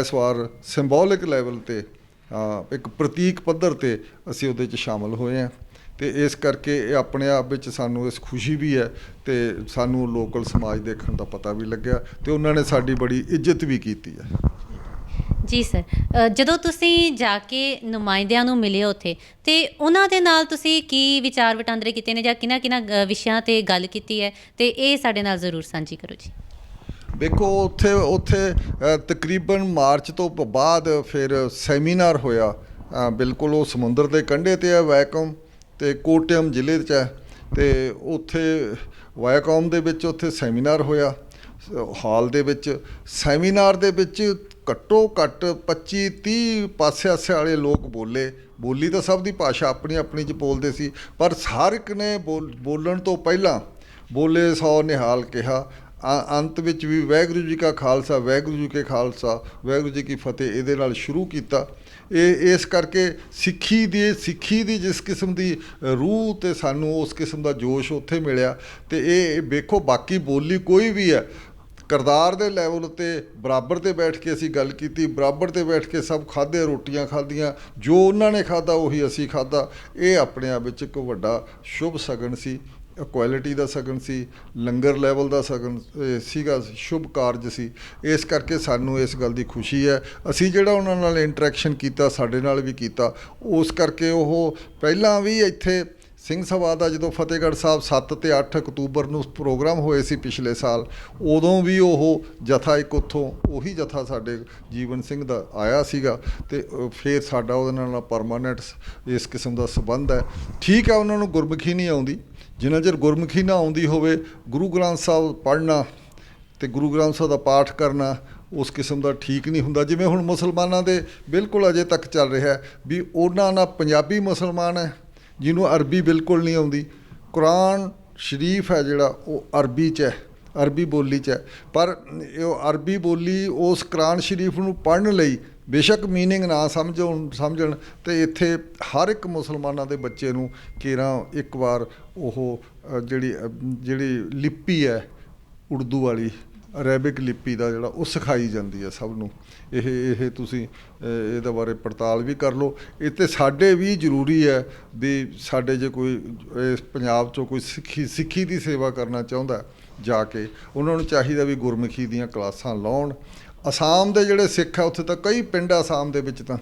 ਇਸ ਵਾਰ ਸਿੰਬੋਲਿਕ ਲੈਵਲ ਤੇ ਇੱਕ ਪ੍ਰਤੀਕ ਪੱਧਰ ਤੇ ਅਸੀਂ ਉਹਦੇ 'ਚ ਸ਼ਾਮਲ ਹੋਏ ਹਾਂ। ਤੇ ਇਸ ਕਰਕੇ ਇਹ ਆਪਣੇ ਆਪ ਵਿੱਚ ਸਾਨੂੰ ਇਸ ਖੁਸ਼ੀ ਵੀ ਹੈ ਤੇ ਸਾਨੂੰ ਲੋਕਲ ਸਮਾਜ ਦੇਖਣ ਦਾ ਪਤਾ ਵੀ ਲੱਗਿਆ ਤੇ ਉਹਨਾਂ ਨੇ ਸਾਡੀ ਬੜੀ ਇੱਜ਼ਤ ਵੀ ਕੀਤੀ ਹੈ। ਜੀ ਸਰ ਜਦੋਂ ਤੁਸੀਂ ਜਾ ਕੇ ਨੁਮਾਇੰਦਿਆਂ ਨੂੰ ਮਿਲੇ ਉੱਥੇ, ਤੇ ਉਹਨਾਂ ਦੇ ਨਾਲ ਤੁਸੀਂ ਕੀ ਵਿਚਾਰ ਵਟਾਂਦਰੇ ਕੀਤੇ ਨੇ ਜਾਂ ਕਿਹਨਾਂ ਕਿਹਨਾਂ ਵਿਸ਼ਿਆਂ ਤੇ ਗੱਲ ਕੀਤੀ ਹੈ? ਤੇ ਇਹ ਸਾਡੇ ਨਾਲ ਜ਼ਰੂਰ ਸਾਂਝੀ ਕਰੋ ਜੀ। ਵੇਖੋ, ਉੱਥੇ ਉੱਥੇ ਤਕਰੀਬਨ ਮਾਰਚ ਤੋਂ ਬਾਅਦ ਫਿਰ ਸੈਮੀਨਾਰ ਹੋਇਆ। ਬਿਲਕੁਲ ਉਹ ਸਮੁੰਦਰ ਦੇ ਕੰਢੇ ਤੇ ਹੈ ਵੈਕਮ ਤੇ ਕੋਟਿਅਮ ਜ਼ਿਲ੍ਹੇ 'ਚ ਹੈ। ਤੇ ਉੱਥੇ ਵੈਕਮ ਦੇ ਵਿੱਚ ਉੱਥੇ ਸੈਮੀਨਾਰ ਹੋਇਆ। ਹਾਲ ਦੇ ਵਿੱਚ ਸੈਮੀਨਾਰ ਦੇ ਵਿੱਚ ਘੱਟੋ ਘੱਟ 25 30 ਪਾਸੇ ਆਸੇ ਵਾਲੇ ਲੋਕ ਬੋਲੇ। ਬੋਲੀ ਤਾਂ ਸਭ ਦੀ ਭਾਸ਼ਾ ਆਪਣੀ ਆਪਣੀ ਚ ਬੋਲਦੇ ਸੀ, ਪਰ ਹਰ ਇੱਕ ਨੇ ਬੋਲ- ਬੋਲਣ ਤੋਂ ਪਹਿਲਾਂ ਬੋਲੇ ਸੌ ਨਿਹਾਲ ਕਿਹਾ। ਅੰਤ ਵਿੱਚ ਵੀ ਵਾਹਿਗੁਰੂ ਜੀ ਕਾ ਖਾਲਸਾ, ਵਾਹਿਗੁਰੂ ਜੀ ਕੇ ਖਾਲਸਾ, ਵਾਹਿਗੁਰੂ ਜੀ ਕੀ ਫਤਿਹ ਇਹਦੇ ਨਾਲ ਸ਼ੁਰੂ ਕੀਤਾ। ਇਹ, ਇਸ ਕਰਕੇ ਸਿੱਖੀ ਦੀ ਸਿੱਖੀ ਦੀ ਜਿਸ ਕਿਸਮ ਦੀ ਰੂਹ ਤੇ ਸਾਨੂੰ ਉਸ ਕਿਸਮ ਦਾ ਜੋਸ਼ ਉੱਥੇ ਮਿਲਿਆ। ਤੇ ਇਹ ਵੇਖੋ, ਬਾਕੀ ਬੋਲੀ ਕੋਈ ਵੀ ਹੈ ਕਰਤਾਰ ਦੇ ਲੈਵਲ ਉੱਤੇ ਬਰਾਬਰ ਤੇ ਬੈਠ ਕੇ ਅਸੀਂ ਗੱਲ ਕੀਤੀ, ਬਰਾਬਰ ਤੇ ਬੈਠ ਕੇ ਸਭ ਖਾਦੇ ਰੋਟੀਆਂ ਖਾਧੀਆਂ, ਜੋ ਉਹਨਾਂ ਨੇ ਖਾਦਾ ਉਹੀ ਅਸੀਂ ਖਾਦਾ ਇਹ ਆਪਣੇ ਆਪ ਵਿੱਚ ਇੱਕ ਵੱਡਾ ਸ਼ੁਭ ਸਗਨ ਸੀ ਕੁਆਲਿਟੀ ਦਾ ਸਗਨ ਸੀ, ਲੰਗਰ ਲੈਵਲ ਦਾ ਸਗਨ ਸੀਗਾ ਸ਼ੁਭ ਕਾਰਜ ਸੀ। ਇਸ ਕਰਕੇ ਸਾਨੂੰ ਇਸ ਗੱਲ ਦੀ ਖੁਸ਼ੀ ਹੈ। ਅਸੀਂ ਜਿਹੜਾ ਉਹਨਾਂ ਨਾਲ ਇੰਟਰੈਕਸ਼ਨ ਕੀਤਾ, ਸਾਡੇ ਨਾਲ ਵੀ ਕੀਤਾ, ਉਸ ਕਰਕੇ ਉਹ ਪਹਿਲਾਂ ਵੀ ਇੱਥੇ ਸਿੰਘ ਸਭਾ ਦਾ ਜਦੋਂ ਫਤਿਹਗੜ੍ਹ ਸਾਹਿਬ 7 ਤੇ 8 ਅਕਤੂਬਰ ਨੂੰ ਪ੍ਰੋਗਰਾਮ ਹੋਏ ਸੀ ਪਿਛਲੇ ਸਾਲ ਉਦੋਂ ਵੀ ਉਹ ਜਥਾ ਇੱਕ ਉੱਥੋਂ ਉਹੀ ਜਥਾ ਸਾਡੇ ਜੀਵਨ ਸਿੰਘ ਦਾ ਆਇਆ ਸੀਗਾ ਤੇ ਅ, ਫਿਰ ਸਾਡਾ ਉਹਦੇ ਨਾਲ ਪਰਮਾਨੈਂਟ ਇਸ ਕਿਸਮ ਦਾ ਸਬੰਧ ਹੈ। ਠੀਕ ਹੈ ਉਹਨਾਂ ਨੂੰ ਗੁਰਮੁਖੀ ਨਹੀਂ ਆਉਂਦੀ। ਜਿੰਨਾ ਚਿਰ ਗੁਰਮੁਖੀ ਨਾ ਆਉਂਦੀ ਹੋਵੇ ਗੁਰੂ ਗ੍ਰੰਥ ਸਾਹਿਬ ਪੜ੍ਹਨਾ ਤੇ ਗੁਰੂ ਗ੍ਰੰਥ ਸਾਹਿਬ ਦਾ ਪਾਠ ਕਰਨਾ ਉਸ ਕਿਸਮ ਦਾ ਠੀਕ ਨਹੀਂ ਹੁੰਦਾ। ਜਿਵੇਂ ਹੁਣ ਮੁਸਲਮਾਨਾਂ ਦੇ ਬਿਲਕੁਲ ਅਜੇ ਤੱਕ ਚੱਲ ਰਿਹਾ ਵੀ ਉਹਨਾਂ ਨਾਲ ਪੰਜਾਬੀ ਮੁਸਲਮਾਨ ਹੈ ਜਿਹਨੂੰ ਅਰਬੀ ਬਿਲਕੁਲ ਨਹੀਂ ਆਉਂਦੀ ਕੁਰਾਨ ਸ਼ਰੀਫ ਹੈ ਜਿਹੜਾ ਉਹ ਅਰਬੀ 'ਚ ਹੈ ਅਰਬੀ ਬੋਲੀ 'ਚ ਹੈ ਪਰ ਇਹ ਅਰਬੀ ਬੋਲੀ ਉਸ ਕੁਰਾਨ ਸ਼ਰੀਫ ਨੂੰ ਪੜ੍ਹਨ ਲਈ ਬੇਸ਼ੱਕ मीनिंग ਨਾ ਸਮਝਣ ਸਮਝਣ ਤੇ ਇੱਥੇ ਹਰ ਇੱਕ ਮੁਸਲਮਾਨਾਂ ਦੇ ਬੱਚੇ ਨੂੰ ਕੇਰਾਂ ਇੱਕ ਵਾਰ ਉਹ ਅ, ਜਿਹੜੀ ਅ, ਜਿਹੜੀ ਲਿਪੀ ਹੈ ਉਰਦੂ ਵਾਲੀ ਅਰੈਬਿਕ ਲਿਪੀ ਦਾ ਜਿਹੜਾ ਉਹ ਸਿਖਾਈ ਜਾਂਦੀ ਹੈ ਸਭ ਨੂੰ। ਇਹ ਇਹ ਤੁਸੀਂ ਇਹਦੇ ਬਾਰੇ ਪੜਤਾਲ ਵੀ ਕਰ ਲਓ। ਇਹ ਤੇ ਸਾਡੇ ਵੀ ਜ਼ਰੂਰੀ ਹੈ ਵੀ ਸਾਡੇ ਜੇ ਕੋਈ, ਇਸ ਪੰਜਾਬ ਚੋਂ ਕੋਈ ਸਿੱਖੀ ਸਿੱਖੀ ਦੀ ਸੇਵਾ ਕਰਨਾ ਚਾਹੁੰਦਾ ਜਾ ਕੇ, ਉਹਨਾਂ ਨੂੰ ਚਾਹੀਦਾ ਵੀ ਗੁਰਮੁਖੀ ਦੀਆਂ ਕਲਾਸਾਂ ਲਾਉਣ। ਅਸਾਮ ਦੇ ਜਿਹੜੇ ਸਿੱਖ ਆ, ਉੱਥੇ ਤਾਂ ਕਈ ਪਿੰਡ ਅਸਾਮ ਦੇ ਵਿੱਚ ਤਾਂ।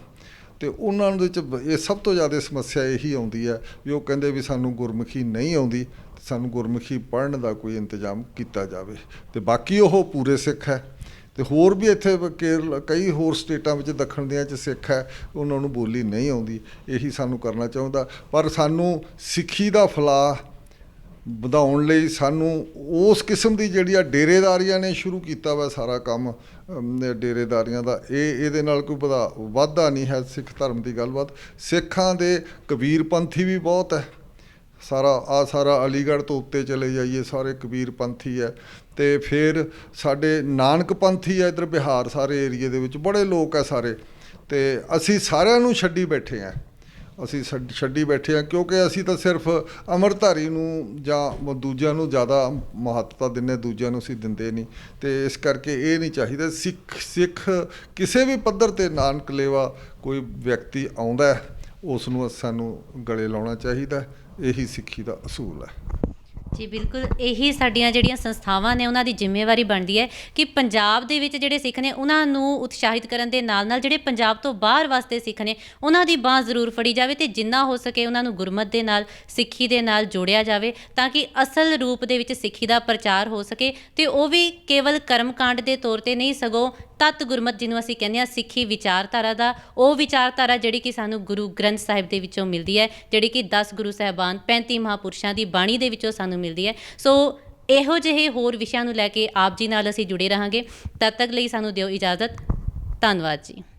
ਤੇ ਉਹਨਾਂ ਦੇ ਵਿੱਚ ਇਹ ਸਭ ਤੋਂ ਜ਼ਿਆਦਾ ਸਮੱਸਿਆ ਇਹੀ ਆਉਂਦੀ ਹੈ ਵੀ ਉਹ ਕਹਿੰਦੇ ਵੀ ਸਾਨੂੰ ਗੁਰਮੁਖੀ ਨਹੀਂ ਆਉਂਦੀ, ਸਾਨੂੰ ਗੁਰਮੁਖੀ ਪੜ੍ਹਨ ਦਾ ਕੋਈ ਇੰਤਜ਼ਾਮ ਕੀਤਾ ਜਾਵੇ। ਤੇ ਬਾਕੀ ਉਹ ਪੂਰੇ ਸਿੱਖ ਹੈ। ਤੇ ਹੋਰ ਵੀ ਇੱਥੇ ਕੇਰਲ, ਕਈ ਹੋਰ ਸਟੇਟਾਂ ਵਿੱਚ ਦੱਖਣ ਦੀਆਂ ਚ ਸਿੱਖ ਹੈ, ਉਹਨਾਂ ਨੂੰ ਬੋਲੀ ਨਹੀਂ ਆਉਂਦੀ। ਇਹੀ ਸਾਨੂੰ ਕਰਨਾ ਚਾਹੁੰਦਾ। ਪਰ ਸਾਨੂੰ ਸਿੱਖੀ ਦਾ ਫਲਾਹ ਵਧਾਉਣ ਲਈ ਸਾਨੂੰ ਉਸ ਕਿਸਮ ਦੀ ਜਿਹੜੀ ਆ ਡੇਰੇਦਾਰੀਆਂ ਨੇ ਸ਼ੁਰੂ ਕੀਤਾ ਵਾ ਸਾਰਾ ਕੰਮ ਡੇਰੇਦਾਰੀਆਂ ਦਾ, ਇਹ, ਇਹਦੇ ਨਾਲ ਕੋਈ ਵਧਾ, ਵਾਧਾ ਨਹੀਂ ਹੈ ਸਿੱਖ ਧਰਮ ਦੀ ਗੱਲਬਾਤ। ਸਿੱਖਾਂ ਦੇ ਕਬੀਰਪੰਥੀ ਵੀ ਬਹੁਤ ਹੈ। ਸਾਰਾ, ਆ ਸਾਰਾ ਅਲੀਗੜ੍ਹ ਤੋਂ ਉੱਤੇ ਚਲੇ ਜਾਈਏ, ਸਾਰੇ ਕਬੀਰਪੰਥੀ ਹੈ। ਤੇ ਫਿਰ ਸਾਡੇ ਨਾਨਕ ਪੰਥੀ ਹੈ ਇਧਰ ਬਿਹਾਰ, ਸਾਰੇ ਏਰੀਏ ਦੇ ਵਿੱਚ, ਬੜੇ ਲੋਕ ਹੈ ਸਾਰੇ। ਤੇ ਅਸੀਂ ਸਾਰਿਆਂ ਨੂੰ ਛੱਡੀ ਬੈਠੇ ਆ। ਅਸੀਂ ਛੱਡ- ਛੱਡੀ ਬੈਠੇ ਆ ਕਿਉਂਕਿ ਅਸੀਂ ਤਾਂ ਸਿਰਫ ਅਮਰਧਾਰੀ ਨੂੰ ਜਾਂ ਦੂਜਿਆਂ ਨੂੰ ਜ਼ਿਆਦਾ ਮਹੱਤਤਾ ਦਿੰਦੇ, ਦੂਜਿਆਂ ਨੂੰ ਅਸੀਂ ਦਿੰਦੇ ਨਹੀਂ। ਤੇ ਇਸ ਕਰਕੇ ਇਹ ਨਹੀਂ ਚਾਹੀਦਾ। ਸਿੱਖ ਸਿੱਖ ਕਿਸੇ ਵੀ ਪੱਧਰ ਤੇ ਨਾਨਕ ਲੇਵਾ ਕੋਈ ਵਿਅਕਤੀ ਆਉਂਦਾ ਉਸ ਨੂੰ ਸਾਨੂੰ ਗਲੇ ਲਾਉਣਾ ਚਾਹੀਦਾ ਇਹੀ ਸਿੱਖੀ ਦਾ ਅਸੂਲ ਹੈ। ਜੀ, ਬਿਲਕੁਲ ਇਹੀ ਸਾਡੀਆਂ ਜਿਹੜੀਆਂ ਸੰਸਥਾਵਾਂ ਨੇ, ਉਹਨਾਂ ਦੀ ਜ਼ਿੰਮੇਵਾਰੀ ਬਣਦੀ ਹੈ ਕਿ ਪੰਜਾਬ ਦੇ ਵਿੱਚ ਜਿਹੜੇ ਸਿੱਖ ਨੇ, ਉਹਨਾਂ ਨੂੰ ਉਤਸ਼ਾਹਿਤ ਕਰਨ ਦੇ ਨਾਲ ਨਾਲ ਜਿਹੜੇ ਪੰਜਾਬ ਤੋਂ ਬਾਹਰ ਵਾਸਤੇ ਸਿੱਖ ਨੇ, ਉਹਨਾਂ ਦੀ ਬਾਹ ਜ਼ਰੂਰ ਫੜੀ ਜਾਵੇ ਤੇ ਜਿੰਨਾ ਹੋ ਸਕੇ ਉਹਨਾਂ ਨੂੰ ਗੁਰਮਤ ਦੇ ਨਾਲ, ਸਿੱਖੀ ਦੇ ਨਾਲ ਜੋੜਿਆ ਜਾਵੇ ਤਾਂ ਕਿ ਅਸਲ ਰੂਪ ਦੇ ਵਿੱਚ ਸਿੱਖੀ ਦਾ ਪ੍ਰਚਾਰ ਹੋ ਸਕੇ ਤੇ ਉਹ ਵੀ ਕੇਵਲ ਕਰਮਕਾਂਡ ਦੇ ਤੌਰ ਤੇ ਨਹੀਂ, ਸਗੋਂ ਤਤ ਗੁਰਮਤ ਜਿਹਨੂੰ ਅਸੀਂ ਕਹਿੰਦੇ ਆ ਸਿੱਖੀ ਵਿਚਾਰਧਾਰਾ ਦਾ, ਉਹ ਵਿਚਾਰਧਾਰਾ ਜਿਹੜੀ ਕਿ ਸਾਨੂੰ ਗੁਰੂ ਗ੍ਰੰਥ ਸਾਹਿਬ ਦੇ ਵਿੱਚੋਂ ਮਿਲਦੀ ਹੈ, ਜਿਹੜੀ ਕਿ 10 ਗੁਰੂ ਸਾਹਿਬਾਨ 35 ਮਹਾਪੁਰਸ਼ਾਂ ਦੀ ਬਾਣੀ ਦੇ ਵਿੱਚੋਂ ਸਾਨੂੰ ਮਿਲਦੀ ਹੈ। ਸੋ ਇਹੋ ਜਿਹੇ ਹੋਰ ਵਿਸ਼ਿਆਂ ਨੂੰ ਲੈ ਕੇ ਆਪ ਜੀ ਨਾਲ ਅਸੀਂ ਜੁੜੇ ਰਹਾਂਗੇ। ਤਦ ਤੱਕ ਲਈ ਸਾਨੂੰ ਦਿਓ ਇਜਾਜ਼ਤ। ਧੰਨਵਾਦ ਜੀ।